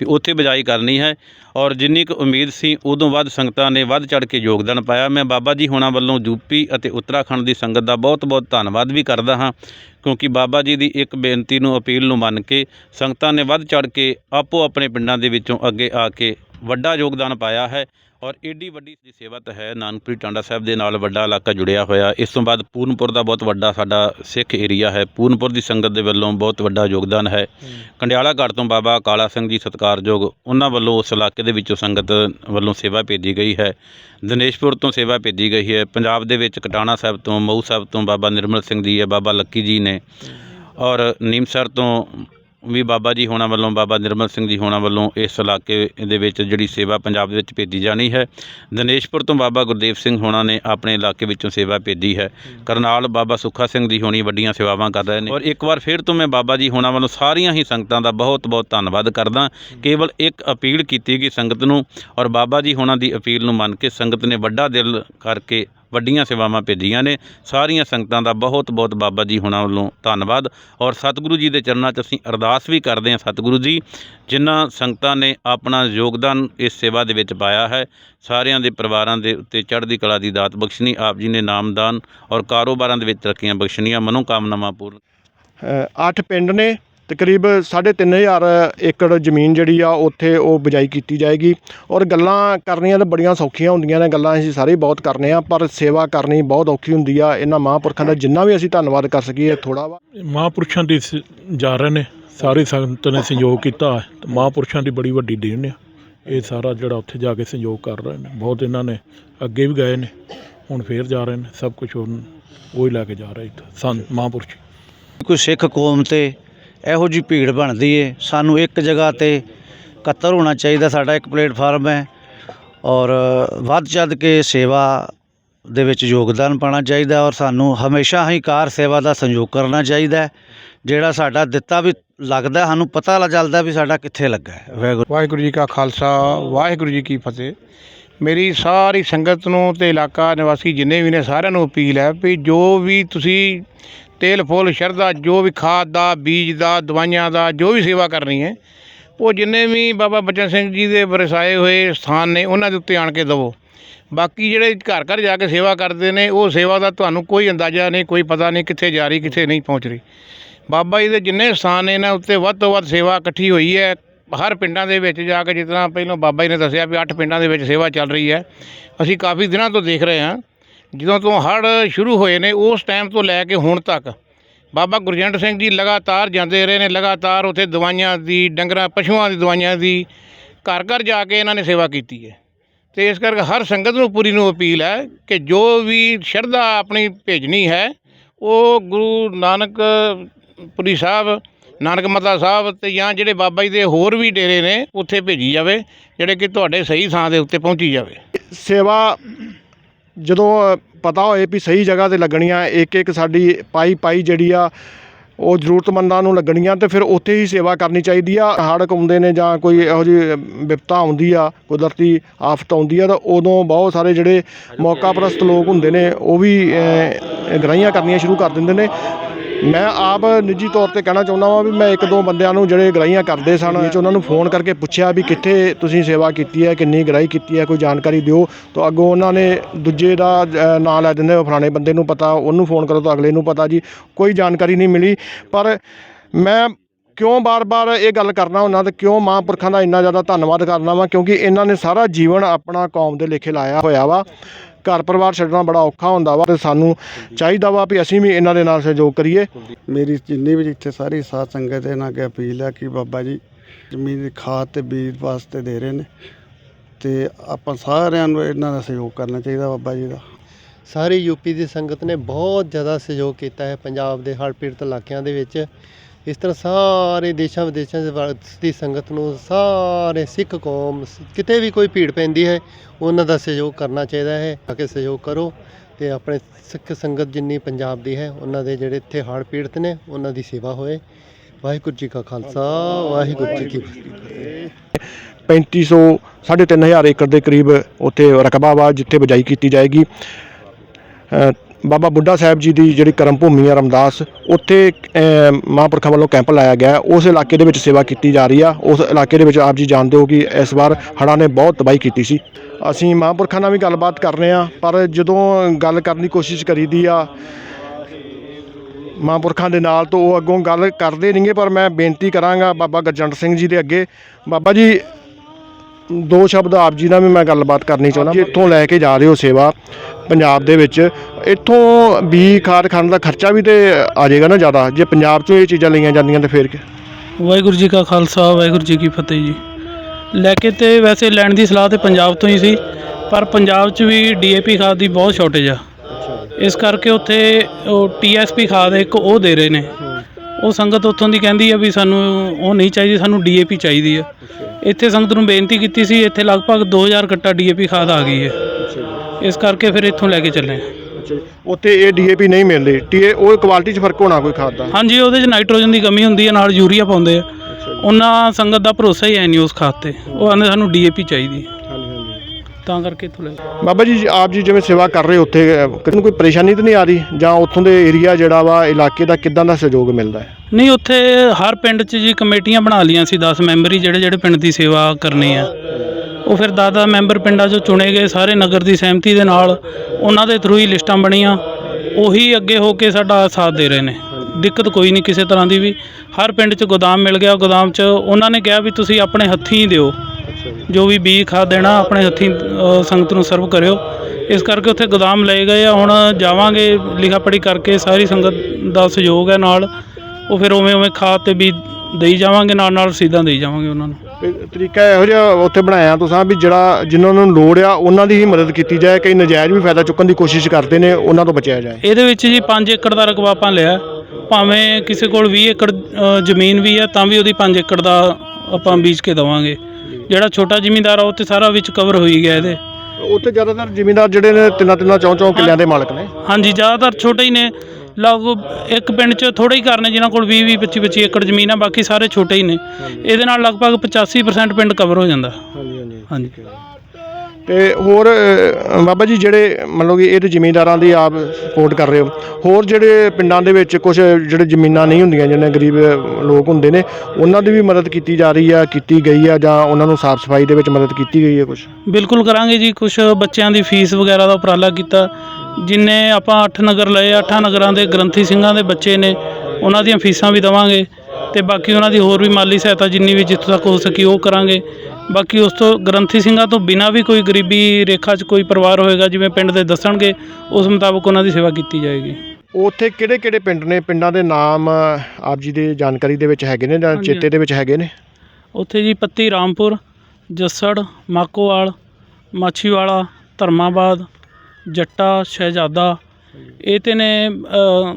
ਵੀ ਉੱਥੇ ਬਜਾਈ ਕਰਨੀ ਹੈ। ਔਰ ਜਿੰਨੀ ਕੁ ਉਮੀਦ ਸੀ, ਉਦੋਂ ਵੱਧ ਸੰਗਤਾਂ ਨੇ ਵੱਧ ਚੜ ਕੇ ਯੋਗਦਾਨ ਪਾਇਆ। ਮੈਂ ਬਾਬਾ ਜੀ ਹੋਣਾ ਵੱਲੋਂ ਯੂਪੀ ਅਤੇ ਉੱਤਰਾਖੰਡ ਦੀ ਸੰਗਤ ਦਾ ਬਹੁਤ-ਬਹੁਤ ਧੰਨਵਾਦ ਵੀ ਕਰਦਾ ਹਾਂ, ਕਿਉਂਕਿ ਬਾਬਾ ਜੀ ਦੀ ਇੱਕ ਬੇਨਤੀ ਨੂੰ ਅਪੀਲ ਨੂੰ ਮੰਨ ਕੇ ਸੰਗਤਾਂ ਨੇ ਵੱਧ ਚੜ ਕੇ ਆਪੋ ਆਪਣੇ ਪਿੰਡਾਂ ਦੇ ਵਿੱਚੋਂ ਅੱਗੇ ਆ ਕੇ ਵੱਡਾ ਯੋਗਦਾਨ ਪਾਇਆ ਹੈ। ਔਰ ਏਡੀ ਵੱਡੀ ਦੀ ਸੇਵਾ ਤਾਂ ਹੈ, ਨਾਨਕਪੁਰੀ ਟਾਂਡਾ ਸਾਹਿਬ ਦੇ ਨਾਲ ਵੱਡਾ ਇਲਾਕਾ ਜੁੜਿਆ ਹੋਇਆ। ਇਸ ਤੋਂ ਬਾਅਦ ਪੂਰਨਪੁਰ ਦਾ ਬਹੁਤ ਵੱਡਾ ਸਾਡਾ ਸਿੱਖ ਏਰੀਆ ਹੈ। ਪੂਰਨਪੁਰ ਦੀ ਸੰਗਤ ਦੇ ਵੱਲੋਂ ਬਹੁਤ ਵੱਡਾ ਯੋਗਦਾਨ ਹੈ। ਕੰਡਿਆਲਾ ਘਾਟ ਤੋਂ ਬਾਬਾ ਕਾਲਾ ਸਿੰਘ ਜੀ ਸਤਿਕਾਰਯੋਗ, ਉਹਨਾਂ ਵੱਲੋਂ ਉਸ ਇਲਾਕੇ ਦੇ ਵਿੱਚੋਂ ਸੰਗਤ ਵੱਲੋਂ ਸੇਵਾ ਭੇਜੀ ਗਈ ਹੈ। ਦਿਨੇਸ਼ਪੁਰ ਤੋਂ ਸੇਵਾ ਭੇਜੀ ਗਈ ਹੈ। ਪੰਜਾਬ ਦੇ ਵਿੱਚ ਕਟਾਣਾ ਸਾਹਿਬ ਤੋਂ, ਮਊ ਸਾਹਿਬ ਤੋਂ ਬਾਬਾ ਨਿਰਮਲ ਸਿੰਘ ਜੀ ਹੈ, ਬਾਬਾ ਲੱਕੀ ਜੀ ਨੇ। ਔਰ ਨੀਮਸਰ ਤੋਂ ਵੀ ਬਾਬਾ ਜੀ ਹੋਣਾ ਵੱਲੋਂ, ਬਾਬਾ ਨਿਰਮਲ ਸਿੰਘ ਜੀ ਹੋਣਾ ਵੱਲੋਂ ਇਸ ਇਲਾਕੇ ਦੇ ਵਿੱਚ ਜਿਹੜੀ ਸੇਵਾ ਪੰਜਾਬ ਦੇ ਵਿੱਚ ਭੇਜੀ ਜਾਣੀ ਹੈ। ਦਿਨੇਸ਼ਪੁਰ ਤੋਂ ਬਾਬਾ ਗੁਰਦੇਵ ਸਿੰਘ ਹੋਣਾ ਨੇ ਆਪਣੇ ਇਲਾਕੇ ਵਿੱਚੋਂ ਸੇਵਾ ਭੇਜੀ ਹੈ। ਕਰਨਾਲ ਬਾਬਾ ਸੁੱਖਾ ਸਿੰਘ ਜੀ ਹੋਣੀ ਵੱਡੀਆਂ ਸੇਵਾਵਾਂ ਕਰ ਰਹੇ ਨੇ। ਔਰ ਇੱਕ ਵਾਰ ਫਿਰ ਤੋਂ ਮੈਂ ਬਾਬਾ ਜੀ ਹੋਣਾ ਵੱਲੋਂ ਸਾਰੀਆਂ ਹੀ ਸੰਗਤਾਂ ਦਾ ਬਹੁਤ-ਬਹੁਤ ਧੰਨਵਾਦ ਕਰਦਾ। ਕੇਵਲ ਇੱਕ ਅਪੀਲ ਕੀਤੀ ਗਈ ਸੰਗਤ ਨੂੰ ਔਰ ਬਾਬਾ ਜੀ ਹੋਣਾ ਦੀ ਅਪੀਲ ਨੂੰ ਮੰਨ ਕੇ ਸੰਗਤ ਨੇ ਵੱਡਾ ਦਿਲ ਕਰਕੇ ਵੱਡੀਆਂ ਸੇਵਾਵਾਂ ਭੇਜੀਆਂ ਨੇ। ਸਾਰੀਆਂ ਸੰਗਤਾਂ ਦਾ ਬਹੁਤ-ਬਹੁਤ ਬਾਬਾ ਜੀ ਹੁਣਾਂ ਵੱਲੋਂ ਧੰਨਵਾਦ। ਔਰ ਸਤਿਗੁਰੂ ਜੀ ਦੇ ਚਰਨਾਂ 'ਚ ਅਸੀਂ ਅਰਦਾਸ ਵੀ ਕਰਦੇ ਹਾਂ ਸਤਿਗੁਰੂ ਜੀ, ਜਿਨ੍ਹਾਂ ਸੰਗਤਾਂ ਨੇ ਆਪਣਾ ਯੋਗਦਾਨ ਇਸ ਸੇਵਾ ਦੇ ਵਿੱਚ ਪਾਇਆ ਹੈ। ਸਾਰਿਆਂ ਦੇ ਪਰਿਵਾਰਾਂ ਦੇ ਉੱਤੇ ਚੜ੍ਹਦੀ ਕਲਾ ਦੀ ਦਾਤ ਬਖਸ਼ਣੀ, ਆਪ ਜੀ ਨੇ ਨਾਮਦਾਨ ਔਰ ਕਾਰੋਬਾਰਾਂ ਦੇ ਵਿੱਚ ਤਰੱਕੀਆਂ ਬਖਸ਼ਣੀਆਂ, ਮਨੋਕਾਮਨਾਵਾਂ ਪੂਰਨ ਅੱਠ ਪਿੰਡ ਨੇ ਤਕਰੀਬ 3500 ਏਕੜ ਜ਼ਮੀਨ ਜਿਹੜੀ ਆ ਉੱਥੇ ਉਹ ਬਿਜਾਈ ਕੀਤੀ ਜਾਏਗੀ। ਔਰ ਗੱਲਾਂ ਕਰਨੀਆਂ ਤਾਂ ਬੜੀਆਂ ਸੌਖੀਆਂ ਹੁੰਦੀਆਂ ਨੇ ਗੱਲਾਂ ਅਸੀਂ ਸਾਰੇ ਬਹੁਤ ਕਰਨੇ ਆ ਪਰ ਸੇਵਾ ਕਰਨੀ ਬਹੁਤ ਔਖੀ ਹੁੰਦੀ ਆ। ਇਹਨਾਂ ਮਹਾਂਪੁਰਖਾਂ ਦਾ ਜਿੰਨਾ ਵੀ ਅਸੀਂ ਧੰਨਵਾਦ ਕਰ ਸਕੀਏ ਥੋੜਾ ਵਾ। ਮਹਾਂਪੁਰਸ਼ਾਂ ਦੀ ਸ- ਜਾ ਰਹੇ ਨੇ ਸਾਰੀ ਸੰਗਤ ਨੇ ਸਹਿਯੋਗ ਕੀਤਾ ਹੈ। ਤੇ ਮਹਾਂਪੁਰਸ਼ਾਂ ਦੀ ਬੜੀ ਵੱਡੀ ਦੇਣ ਆ। ਇਹ ਸਾਰਾ ਜਿਹੜਾ ਉੱਥੇ ਜਾ ਕੇ ਸਹਿਯੋਗ ਕਰ ਰਹੇ ਨੇ। ਬਹੁਤ ਇਹਨਾਂ ਨੇ ਅੱਗੇ ਵੀ ਗਏ ਨੇ ਹੁਣ ਫੇਰ ਜਾ ਰਹੇ ਨੇ। ਸਭ ਕੁਝ ਉਹ ਹੀ ਲੈ ਕੇ ਜਾ ਰਹੇ ਇੱਥੇ ਸੰਤ ਮਹਾਂਪੁਰਸ਼ ਕੋਈ ਸਿੱਖ ਕੌਮ ਤੇ ਇਹੋ ਜਿਹੀ ਭੀੜ ਬਣਦੀ ਏ। ਸਾਨੂੰ ਇੱਕ ਜਗ੍ਹਾ ਤੇ ਇਕੱਤਰ ਹੋਣਾ ਚਾਹੀਦਾ, ਸਾਡਾ ਇੱਕ ਪਲੇਟਫਾਰਮ ਹੈ। ਔਰ ਵੱਧ ਚੜ ਕੇ ਸੇਵਾ ਦੇ ਵਿੱਚ ਯੋਗਦਾਨ ਪਾਉਣਾ ਚਾਹੀਦਾ ਔਰ ਸਾਨੂੰ ਹਮੇਸ਼ਾ ਹੀ ਕਾਰ ਸੇਵਾ ਦਾ ਸੰਯੋਗ ਕਰਨਾ ਚਾਹੀਦਾ ਜਿਹੜਾ ਸਾਡਾ ਦਿੱਤਾ ਵੀ ਲੱਗਦਾ, ਸਾਨੂੰ ਪਤਾ ਲੱਗ ਚੱਲਦਾ ਵੀ ਸਾਡਾ ਕਿੱਥੇ ਲੱਗਾ ਵਾਹਿਗੁਰੂ। ਵਾਹਿਗੁਰੂ ਜੀ ਕਾ ਖਾਲਸਾ, ਵਾਹਿਗੁਰੂ ਜੀ ਕੀ ਫਤਿਹ। ਮੇਰੀ ਸਾਰੀ ਸੰਗਤ ਨੂੰ ਤੇ ਇਲਾਕਾ ਨਿਵਾਸੀ ਜਿੰਨੇ ਵੀ ਨੇ ਸਾਰਿਆਂ ਨੂੰ ਅਪੀਲ ਹੈ ਵੀ ਜੋ ਵੀ ਤੁਸੀਂ ਤੇਲ ਫੁੱਲ, ਸ਼ਰਧਾ, ਜੋ ਵੀ ਖਾਦ ਦਾ, ਬੀਜ ਦਾ, ਦਵਾਈਆਂ ਦਾ, ਜੋ ਵੀ ਸੇਵਾ ਕਰਨੀ ਹੈ, ਉਹ ਜਿੰਨੇ ਵੀ ਬਾਬਾ ਬਚਨ ਸਿੰਘ ਜੀ ਦੇ ਵਰਸਾਏ ਹੋਏ ਸਥਾਨ ਨੇ, ਉਹਨਾਂ ਦੇ ਉੱਤੇ ਆਣ ਕੇ ਦਵੋ। ਬਾਕੀ ਜਿਹੜੇ ਘਰ ਘਰ ਜਾ ਕੇ ਸੇਵਾ ਕਰਦੇ ਨੇ, ਉਹ ਸੇਵਾ ਦਾ ਤੁਹਾਨੂੰ ਕੋਈ ਅੰਦਾਜ਼ਾ ਨਹੀਂ, ਕੋਈ ਪਤਾ ਨਹੀਂ ਕਿੱਥੇ ਜਾ ਰਹੀ, ਕਿੱਥੇ ਨਹੀਂ ਪਹੁੰਚ ਰਹੀ। ਬਾਬਾ ਜੀ ਦੇ ਜਿੰਨੇ ਸਥਾਨ ਨੇ, ਇਹਨਾਂ ਉੱਤੇ ਵੱਧ ਤੋਂ ਵੱਧ ਸੇਵਾ ਇਕੱਠੀ ਹੋਈ ਹੈ। ਹਰ ਪਿੰਡਾਂ ਦੇ ਵਿੱਚ ਜਾ ਕੇ ਜਿਸ ਤਰ੍ਹਾਂ ਪਹਿਲਾਂ ਬਾਬਾ ਜੀ ਨੇ ਦੱਸਿਆ ਵੀ 8 ਪਿੰਡਾਂ ਦੇ ਵਿੱਚ ਸੇਵਾ ਚੱਲ ਰਹੀ ਹੈ। ਅਸੀਂ ਕਾਫੀ ਦਿਨਾਂ ਤੋਂ ਦੇਖ ਰਹੇ ਹਾਂ ਜਦੋਂ ਤੋਂ ਹੜ੍ਹ ਸ਼ੁਰੂ ਹੋਏ ਨੇ, ਉਸ ਟਾਈਮ ਤੋਂ ਲੈ ਕੇ ਹੁਣ ਤੱਕ ਬਾਬਾ ਗੁਰਜੰਟ ਸਿੰਘ ਜੀ ਲਗਾਤਾਰ ਜਾਂਦੇ ਰਹੇ ਨੇ, ਲਗਾਤਾਰ ਉੱਥੇ ਦਵਾਈਆਂ ਦੀ, ਡੰਗਰਾਂ, ਪਸ਼ੂਆਂ ਦੀ ਦਵਾਈਆਂ ਦੀ, ਘਰ ਘਰ ਜਾ ਕੇ ਇਹਨਾਂ ਨੇ ਸੇਵਾ ਕੀਤੀ ਹੈ। ਤੇ ਇਸ ਕਰਕੇ ਹਰ ਸੰਗਤ ਨੂੰ ਪੂਰੀ ਨੂੰ ਅਪੀਲ ਹੈ ਕਿ ਜੋ ਵੀ ਸ਼ਰਧਾ ਆਪਣੀ ਭੇਜਣੀ ਹੈ, ਉਹ ਗੁਰੂ ਨਾਨਕ ਪੁਰੀ ਸਾਹਿਬ, ਨਾਨਕ ਮੱਤਾ ਸਾਹਿਬ ਤੇ ਜਾਂ ਜਿਹੜੇ ਬਾਬਾ ਜੀ ਦੇ ਹੋਰ ਵੀ ਡੇਰੇ ਨੇ, ਉੱਥੇ ਭੇਜੀ ਜਾਵੇ, ਜਿਹੜੇ ਕਿ ਤੁਹਾਡੇ ਸਹੀ ਥਾਂ ਦੇ ਉੱਤੇ ਪਹੁੰਚੀ ਜਾਵੇ। ਸੇਵਾ ਜਦੋਂ ਪਤਾ ਹੋਏ ਵੀ ਸਹੀ ਜਗ੍ਹਾ ਤੇ ਲੱਗਣੀਆਂ ਇੱਕ ਇੱਕ ਸਾਡੀ ਪਾਈ ਪਾਈ ਜਿਹੜੀ ਆ ਉਹ ਜ਼ਰੂਰਤਮੰਦਾਂ ਨੂੰ ਲੱਗਣੀਆਂ ਅਤੇ ਫਿਰ ਉੱਥੇ ਹੀ ਸੇਵਾ ਕਰਨੀ ਚਾਹੀਦੀ ਆ। ਹੜ੍ਹ ਆਉਂਦੇ ਨੇ ਜਾਂ ਕੋਈ ਇਹੋ ਜਿਹੀ ਵਿਪਤਾ ਆਉਂਦੀ ਆ ਕੁਦਰਤੀ ਆਫਤ ਆਉਂਦੀ ਆ ਤਾਂ ਉਦੋਂ ਬਹੁਤ ਸਾਰੇ ਜਿਹੜੇ ਮੌਕਾ ਪ੍ਰਸਤ ਲੋਕ ਹੁੰਦੇ ਨੇ ਉਹ ਵੀ ਅਹ, ਕਰਨੀਆਂ ਸ਼ੁਰੂ ਕਰ ਦਿੰਦੇ ਨੇ। ਮੈਂ ਆਪ ਨਿੱਜੀ ਤੌਰ ਤੇ ਕਹਿਣਾ ਚਾਹੁੰਦਾ ਵਾਂ ਵੀ ਮੈਂ ਇੱਕ ਦੋ ਬੰਦਿਆਂ ਨੂੰ ਜਿਹੜੇ ਗਰਾਹੀਆਂ ਕਰਦੇ ਸਨ, ਵਿੱਚ ਉਹਨਾਂ ਨੂੰ ਫੋਨ ਕਰਕੇ ਪੁੱਛਿਆ ਵੀ ਕਿੱਥੇ ਤੁਸੀਂ ਸੇਵਾ ਕੀਤੀ ਹੈ, ਕਿੰਨੀ ਗਰਾਈ ਕੀਤੀ ਹੈ, ਕੋਈ ਜਾਣਕਾਰੀ ਦਿਓ। ਤਾਂ ਅੱਗੋਂ ਉਹਨਾਂ ਨੇ ਦੂਜੇ ਦਾ ਨਾਂ ਲੈ ਦਿੰਦੇ ਫਲਾਣੇ ਬੰਦੇ ਨੂੰ ਪਤਾ, ਉਹਨੂੰ ਫੋਨ ਕਰੋ ਤਾਂ ਅਗਲੇ ਨੂੰ ਪਤਾ ਜੀ। ਕੋਈ ਜਾਣਕਾਰੀ ਨਹੀਂ ਮਿਲੀ। ਪਰ ਮੈਂ ਕਿਉਂ ਬਾਰ-ਬਾਰ ਇਹ ਗੱਲ ਕਰਨਾ ਹੁੰਦਾ ਤੇ ਕਿਉਂ ਮਹਾਂਪੁਰਖਾਂ ਦਾ ਇੰਨਾ ਜ਼ਿਆਦਾ ਧੰਨਵਾਦ ਕਰਨਾ ਵਾ? ਕਿਉਂਕਿ ਇਹਨਾਂ ਨੇ ਸਾਰਾ ਜੀਵਨ ਆਪਣਾ ਕੌਮ ਦੇ ਲੇਖੇ ਲਾਇਆ ਹੋਇਆ ਵਾ। ਘਰ ਪਰਿਵਾਰ ਛੱਡਣਾ ਬੜਾ ਔਖਾ ਹੁੰਦਾ ਵਾ ਤੇ ਸਾਨੂੰ ਚਾਹੀਦਾ ਵਾ ਵੀ ਅਸੀਂ ਵੀ ਇਹਨਾਂ ਦੇ ਨਾਲ ਸਹਿਯੋਗ ਕਰੀਏ। ਮੇਰੀ ਜਿੰਨੀ ਵੀ ਇੱਥੇ ਸਾਰੀ ਸਾਧ ਸੰਗਤ ਦੇ ਨਾਲ ਅੱਗੇ ਅਪੀਲ ਹੈ ਕਿ ਬਾਬਾ ਜੀ ਜ਼ਮੀਨ ਦੀ ਖਾਦ ਤੇ ਬੀਜ ਵਾਸਤੇ ਦੇ ਰਹੇ ਨੇ ਤੇ ਆਪਾਂ ਸਾਰਿਆਂ ਨੂੰ ਇਹਨਾਂ ਦਾ ਸਹਿਯੋਗ ਕਰਨਾ ਚਾਹੀਦਾ ਬਾਬਾ ਜੀ ਦਾ। ਸਾਰੀ ਯੂਪੀ ਦੀ ਸੰਗਤ ਨੇ ਬਹੁਤ ਜ਼ਿਆਦਾ ਸਹਿਯੋਗ ਕੀਤਾ ਹੈ ਪੰਜਾਬ ਦੇ ਹੜ੍ਹ ਪੀੜਤ ਇਲਾਕਿਆਂ ਦੇ ਵਿੱਚ। ਇਸ ਤਰ੍ਹਾਂ ਸਾਰੇ ਦੇਸ਼ਾਂ ਵਿਦੇਸ਼ਾਂ ਦੇ ਸੰਗਤ ਨੂੰ ਸਾਰੇ ਸਿੱਖ ਕੌਮ ਕਿਤੇ ਵੀ ਕੋਈ ਭੀੜ ਪੈਂਦੀ ਹੈ ਉਹਨਾਂ ਦਾ ਸਹਿਯੋਗ ਕਰਨਾ ਚਾਹੀਦਾ ਹੈ ਆ ਕੇ ਸਹਿਯੋਗ ਕਰੋ ਤੇ ਆਪਣੇ ਸਿੱਖ ਸੰਗਤ ਜਿੰਨੀ ਪੰਜਾਬ ਦੀ ਹੈ ਉਹਨਾਂ ਦੇ ਜਿਹੜੇ ਇੱਥੇ ਹੜ੍ਹ ਪੀੜਤ ਨੇ ਉਹਨਾਂ ਦੀ ਸੇਵਾ ਹੋਏ। ਵਾਹਿਗੁਰੂ ਜੀ ਕਾ ਖਾਲਸਾ ਵਾਹਿਗੁਰੂ ਜੀ ਕੀ ਫਤਿਹ। 3500 3500 ਏਕੜ ਦੇ ਕਰੀਬ ਉੱਥੇ ਰਕਬਾ ਵਾ ਜਿੱਥੇ ਬਜਾਈ ਕੀਤੀ ਜਾਏਗੀ। ਬਾਬਾ ਬੁੱਢਾ ਸਾਹਿਬ ਜੀ ਦੀ ਜਿਹੜੀ ਕਰਮ ਭੂਮੀ ਆ ਰਮਦਾਸ ਉੱਥੇ ਅ, ਮਹਾਂਪੁਰਖਾਂ ਵੱਲੋਂ ਕੈਂਪ ਲਾਇਆ ਗਿਆ ਉਸ ਇਲਾਕੇ ਦੇ ਵਿੱਚ ਸੇਵਾ ਕੀਤੀ ਜਾ ਰਹੀ ਆ। ਉਸ ਇਲਾਕੇ ਦੇ ਵਿੱਚ ਆਪ ਜੀ ਜਾਣਦੇ ਹੋ ਕਿ ਇਸ ਵਾਰ ਹੜ੍ਹਾਂ ਨੇ ਬਹੁਤ ਤਬਾਹੀ ਕੀਤੀ ਸੀ। ਅਸੀਂ ਮਹਾਂਪੁਰਖਾਂ ਨਾਲ ਵੀ ਗੱਲਬਾਤ ਕਰ ਰਹੇ ਆ, ਪਰ ਜਦੋਂ ਗੱਲ ਕਰਨ ਦੀ ਕੋਸ਼ਿਸ਼ ਕਰੀਦੀ ਆ, ਮਹਾਂਪੁਰਖਾਂ ਦੇ ਨਾਲ ਤਾਂ ਉਹ ਅੱਗੋਂ ਗੱਲ ਕਰਦੇ ਨਹੀਂਗੇ, ਪਰ ਮੈਂ ਬੇਨਤੀ ਕਰਾਂਗਾ ਬਾਬਾ ਗਰਜੰਟ ਸਿੰਘ ਜੀ ਦੇ ਅੱਗੇ। ਬਾਬਾ ਜੀ, ਦੋ ਸ਼ਬਦ ਆਪ ਜੀ ਨਾਲ ਵੀ ਮੈਂ ਗੱਲਬਾਤ ਕਰਨੀ ਚਾਹੁੰਦਾ ਜੀ ਇੱਥੋਂ ਲੈ ਕੇ ਜਾ ਰਹੇ ਹੋ ਸੇਵਾ ਪੰਜਾਬ ਦੇ ਵਿੱਚ। ਇੱਥੋਂ ਬੀ ਖਾਦ ਖਾਣ ਦਾ ਖਰਚਾ ਵੀ ਤੇ ਆ ਜਾਏਗਾ ਨਾ ਜ਼ਿਆਦਾ, ਜੇ ਪੰਜਾਬ ਚੋਂ ਇਹ ਚੀਜ਼ਾਂ ਲਈਆਂ ਜਾਂਦੀਆਂ ਤੇ ਫਿਰ ਕੀ? ਵਾਹਿਗੁਰੂ ਜੀ ਕਾ ਖਾਲਸਾ, ਵਾਹਿਗੁਰੂ ਜੀ ਕੀ ਫਤਿਹ ਜੀ। ਲੈ ਕੇ ਤੇ ਵੈਸੇ ਲੈਣ ਦੀ ਸਲਾਹ ਤੇ ਪੰਜਾਬ ਤੋਂ ਹੀ ਸੀ ਪਰ ਪੰਜਾਬ 'ਚ ਵੀ ਡੀਏਪੀ ਖਾਦ ਦੀ ਬਹੁਤ ਸ਼ਾਰਟੇਜ ਆ। ਇਸ ਕਰਕੇ ਉੱਥੇ ਉਹ ਟੀਐਸਪੀ ਖਾਦ ਇੱਕ ਉਹ ਦੇ ਰਹੇ ਨੇ। ਉਹ ਸੰਗਤ ਉੱਥੋਂ ਦੀ ਕਹਿੰਦੀ ਆ ਵੀ ਸਾਨੂੰ ਉਹ ਨਹੀਂ ਚਾਹੀਦੀ ਸਾਨੂੰ ਡੀਏਪੀ ਚਾਹੀਦੀ ਆ। ਇੱਥੇ ਸੰਗਤ ਨੂੰ ਬੇਨਤੀ ਕੀਤੀ ਸੀ ਇੱਥੇ ਲਗਭਗ 2000 ਕੱਟਾ ਡੀਏਪੀ ਖਾਦ ਆ ਗਈ ਹੈ। ਇਸ ਕਰਕੇ ਫਿਰ ਇੱਥੋਂ ਲੈ ਕੇ ਚੱਲੇ। ਉੱਥੇ ਇਹ ਡੀਏਪੀ ਨਹੀਂ ਮਿਲਦੀ। ਟੀ ਉਹ ਕੁਆਲਿਟੀ 'ਚ ਫ਼ਰਕ ਹੋਣਾ ਕੋਈ ਖਾਦ ਦਾ? ਹਾਂਜੀ ਉਹਦੇ 'ਚ ਨਾਈਟ੍ਰੋਜਨ ਦੀ ਕਮੀ ਹੁੰਦੀ ਹੈ ਨਾਲ ਯੂਰੀਆ ਪਾਉਂਦੇ ਆ। ਉਹਨਾਂ ਸੰਗਤ ਦਾ ਭਰੋਸਾ ਹੀ ਹੈ ਨਹੀਂ ਉਸ ਖਾਦ ਤੇ। ਉਹ ਆਂਦੇ ਸਾਨੂੰ ਡੀਏਪੀ ਚਾਹੀਦੀ। ਹੈ। ਤਾਂ ਕਰਕੇ ਇੱਥੋਂ ਲੈ ਬਾਬਾ ਜੀ ਆਪ ਜੀ ਜਿਵੇਂ ਸੇਵਾ ਕਰ ਰਹੇ ਹੋ ਉੱਥੇ ਕਿਸੇ ਨੂੰ ਕੋਈ ਪਰੇਸ਼ਾਨੀ ਤਾਂ ਨਹੀਂ ਆ ਰਹੀ? ਜਾਂ ਉੱਥੋਂ ਦੇ ਏਰੀਆ ਜਿਹੜਾ ਵਾ ਇਲਾਕੇ ਦਾ ਕਿੱਦਾਂ ਦਾ ਸਹਿਯੋਗ ਮਿਲਦਾ ਹੈ? ਨਹੀਂ ਉੱਥੇ ਹਰ ਪਿੰਡ 'ਚ ਜੀ ਕਮੇਟੀਆਂ ਬਣਾ ਲੀਆਂ ਸੀ 10 ਮੈਂਬਰ ਹੀ ਜਿਹੜੇ ਜਿਹੜੇ ਪਿੰਡ ਦੀ ਸੇਵਾ ਕਰਨੀ ਆ। ਉਹ ਫਿਰ ਦਾਦਾ ਮੈਂਬਰ ਪਿੰਡਾਂ 'ਚੋਂ ਚੁਣੇ ਗਏ ਸਾਰੇ ਨਗਰ ਦੀ ਸਹਿਮਤੀ ਦੇ ਨਾਲ ਉਹਨਾਂ ਦੇ ਥਰੂ ਹੀ ਲਿਸਟਾਂ ਬਣੀਆਂ। ਉਹੀ ਅੱਗੇ ਹੋ ਕੇ ਸਾਡਾ ਸਾਥ ਦੇ ਰਹੇ ਨੇ। ਦਿੱਕਤ ਕੋਈ ਨਹੀਂ ਕਿਸੇ ਤਰ੍ਹਾਂ ਦੀ ਵੀ। ਹਰ ਪਿੰਡ 'ਚ ਗੋਦਾਮ ਮਿਲ ਗਿਆ ਗੋਦਾਮ 'ਚ ਉਹਨਾਂ ਨੇ ਕਿਹਾ ਵੀ ਤੁਸੀਂ ਆਪਣੇ ਹੱਥੀਂ ਦਿਓ। ਜੋ। ਵੀ ਬੀਜ ਖਾਦ ਦੇਣਾ ਆਪਣੇ ਹੱਥੀਂ ਅ, ਸੰਗਤ ਨੂੰ ਸਰਵ ਕਰਿਓ। ਇਸ ਕਰਕੇ ਉੱਥੇ ਗੋਦਾਮ ਲਏ ਗਏ ਆ। ਹੁਣ ਜਾਵਾਂਗੇ ਲਿਖਾ ਪੜੀ ਕਰਕੇ ਸਾਰੀ ਸੰਗਤ ਦਾ ਸਹਿਯੋਗ ਹੈ ਨਾਲ। ਉਹ ਫਿਰ ਉਵੇਂ ਉਵੇਂ ਖਾਦ ਤੇ ਵੀ ਦੇਈ ਜਾਵਾਂਗੇ ਨਾਲ ਨਾਲ ਰਸੀਦਾਂ ਦੇਈ ਜਾਵਾਂਗੇ ਉਹਨਾਂ ਨੂੰ। ਤੇ ਤਰੀਕਾ ਇਹੋ ਜਿਹਾ ਉੱਥੇ ਬਣਾਇਆ ਤੁਸੀਂ ਵੀ ਜਿਹੜਾ ਜਿਨ੍ਹਾਂ ਨੂੰ ਲੋੜ ਆ ਉਹਨਾਂ ਦੀ ਹੀ ਮਦਦ ਕੀਤੀ ਜਾਏ ਕਈ ਨਜਾਇਜ਼ ਵੀ ਫਾਇਦਾ ਚੁੱਕਣ ਦੀ ਕੋਸ਼ਿਸ਼ ਕਰਦੇ ਨੇ ਉਹਨਾਂ ਤੋਂ ਬਚਿਆ ਜਾਏ। ਇਹਦੇ ਵਿੱਚ ਜੀ 5 ਏਕੜ ਦਾ ਰਕਬਾ ਆਪਾਂ ਲਿਆ। ਭਾਵੇਂ ਕਿਸੇ ਕੋਲ 20 ਏਕੜ ਅ, ਜ਼ਮੀਨ ਵੀ ਹੈ ਤਾਂ ਵੀ ਉਹਦੀ 5 ਏਕੜ ਦਾ ਆਪਾਂ ਬੀਜ ਕੇ ਦਵਾਂਗੇ। ਜਿਹੜਾ ਛੋਟਾ ਜ਼ਿਮੀਂਦਾਰ ਆ ਉਹ ਤੇ ਸਾਰਾ ਵਿੱਚ ਕਵਰ ਹੋਈ ਗਿਆ ਇਹਦੇ। ਉੱਥੇ ਜ਼ਿਆਦਾਤਰ ਜ਼ਿਮੀਂਦਾਰ ਜਿਹੜੇ ਨੇ ਤਿੰਨਾਂ ਤਿੰਨਾਂ ਚੌਂ ਚੌਂ ਕਿੱਲਿਆਂ ਦੇ ਮਾਲਕ ਨੇ। ਹਾਂਜੀ ਜ਼ਿਆਦਾਤਰ ਛੋਟੇ ਹੀ ਨੇ। ਲਗਭਗ ਇੱਕ ਪਿੰਡ 'ਚ ਥੋੜੇ ਹੀ ਘਰ ਨੇ ਜਿਨ੍ਹਾਂ ਕੋਲ 20 20 25 25 ਏਕੜ ਜ਼ਮੀਨ ਆ ਬਾਕੀ ਸਾਰੇ ਛੋਟੇ ਹੀ ਨੇ। ਇਹਦੇ ਨਾਲ ਲਗਭਗ 85% ਪਿੰਡ ਕਵਰ ਹੋ ਜਾਂਦਾ। ਹਾਂਜੀ ਹਾਂਜੀ। ਹਾਂਜੀ। ਤੇ ਹੋਰ ਅ, ਬਾਬਾ ਜੀ ਜਿਹੜੇ ਮਤਲਬ ਕਿ ਇਹ ਤੇ ਜ਼ਿਮੀਂਦਾਰਾਂ ਦੀ ਆਪ ਸਪੋਰਟ ਕਰ ਰਹੇ ਹੋ ਹੋਰ ਜਿਹੜੇ ਪਿੰਡਾਂ ਦੇ ਵਿੱਚ ਕੁਝ ਜਿਹੜੇ ਜ਼ਮੀਨਾਂ ਨਹੀਂ ਹੁੰਦੀਆਂ ਜਿਹਨੇ ਗਰੀਬ ਲੋਕ ਹੁੰਦੇ ਨੇ ਉਹਨਾਂ ਦੀ ਵੀ ਮਦਦ ਕੀਤੀ ਜਾ ਰਹੀ ਆ ਕੀਤੀ ਗਈ ਆ ਜਾਂ ਉਹਨਾਂ ਨੂੰ ਸਾਫ਼ ਸਫ਼ਾਈ ਦੇ ਵਿੱਚ ਮਦਦ ਕੀਤੀ ਗਈ ਹੈ ਕੁਝ ਬਿਲਕੁਲ ਕਰਾਂਗੇ ਜੀ ਕੁਝ ਬੱਚਿਆਂ ਦੀ ਫੀਸ ਵਗੈਰਾ ਦਾ ਉਪਰਾਲਾ ਕੀਤਾ ਜਿੰਨੇ ਆਪਾਂ 8 ਨਗਰ ਲਏ ਅੱਠਾਂ ਨਗਰਾਂ ਦੇ ਗ੍ਰੰਥੀ ਸਿੰਘਾਂ ਦੇ ਬੱਚੇ ਨੇ ਉਹਨਾਂ ਦੀਆਂ ਫੀਸਾਂ ਵੀ ਦੇਵਾਂਗੇ ਤੇ ਬਾਕੀ ਉਹਨਾਂ ਦੀ ਹੋਰ ਵੀ ਮਾਲੀ ਸਹਾਇਤਾ ਜਿੰਨੀ ਵੀ ਜਿੱਥੋਂ ਤੱਕ ਹੋ ਸਕੀ ਉਹ ਕਰਾਂਗੇ। ਬਾਕੀ ਉਸ ਤੋਂ ਗ੍ਰੰਥੀ ਸਿੰਘਾਂ ਤੋਂ ਬਿਨਾਂ ਵੀ ਕੋਈ ਗਰੀਬੀ ਰੇਖਾ 'ਚ ਕੋਈ ਪਰਿਵਾਰ ਹੋਏਗਾ ਜਿਵੇਂ ਪਿੰਡ ਦੇ ਦੱਸਣਗੇ ਉਸ ਮੁਤਾਬਕ ਉਹਨਾਂ ਦੀ ਸੇਵਾ ਕੀਤੀ ਜਾਏਗੀ। ਉੱਥੇ ਕਿਹੜੇ ਕਿਹੜੇ ਪਿੰਡ ਨੇ? ਪਿੰਡਾਂ ਦੇ ਨਾਮ ਆਪ ਜੀ ਦੀ ਜਾਣਕਾਰੀ ਦੇ ਵਿੱਚ ਹੈਗੇ ਨੇ ਜਾਂ ਹਾਂਜੀ। ਚੇਤੇ ਦੇ ਵਿੱਚ ਹੈਗੇ ਨੇ? ਉੱਥੇ ਜੀ ਪੱਤੀ ਰਾਮਪੁਰ ਜੱਸੜ ਮਾਕੋਵਾਲ ਮਾਛੀਵਾਲਾ ਧਰਮਾਬਾਦ ਜੱਟਾ ਸ਼ਹਿਜ਼ਾਦਾ ਇਹ ਤੇ ਨੇ ਅ,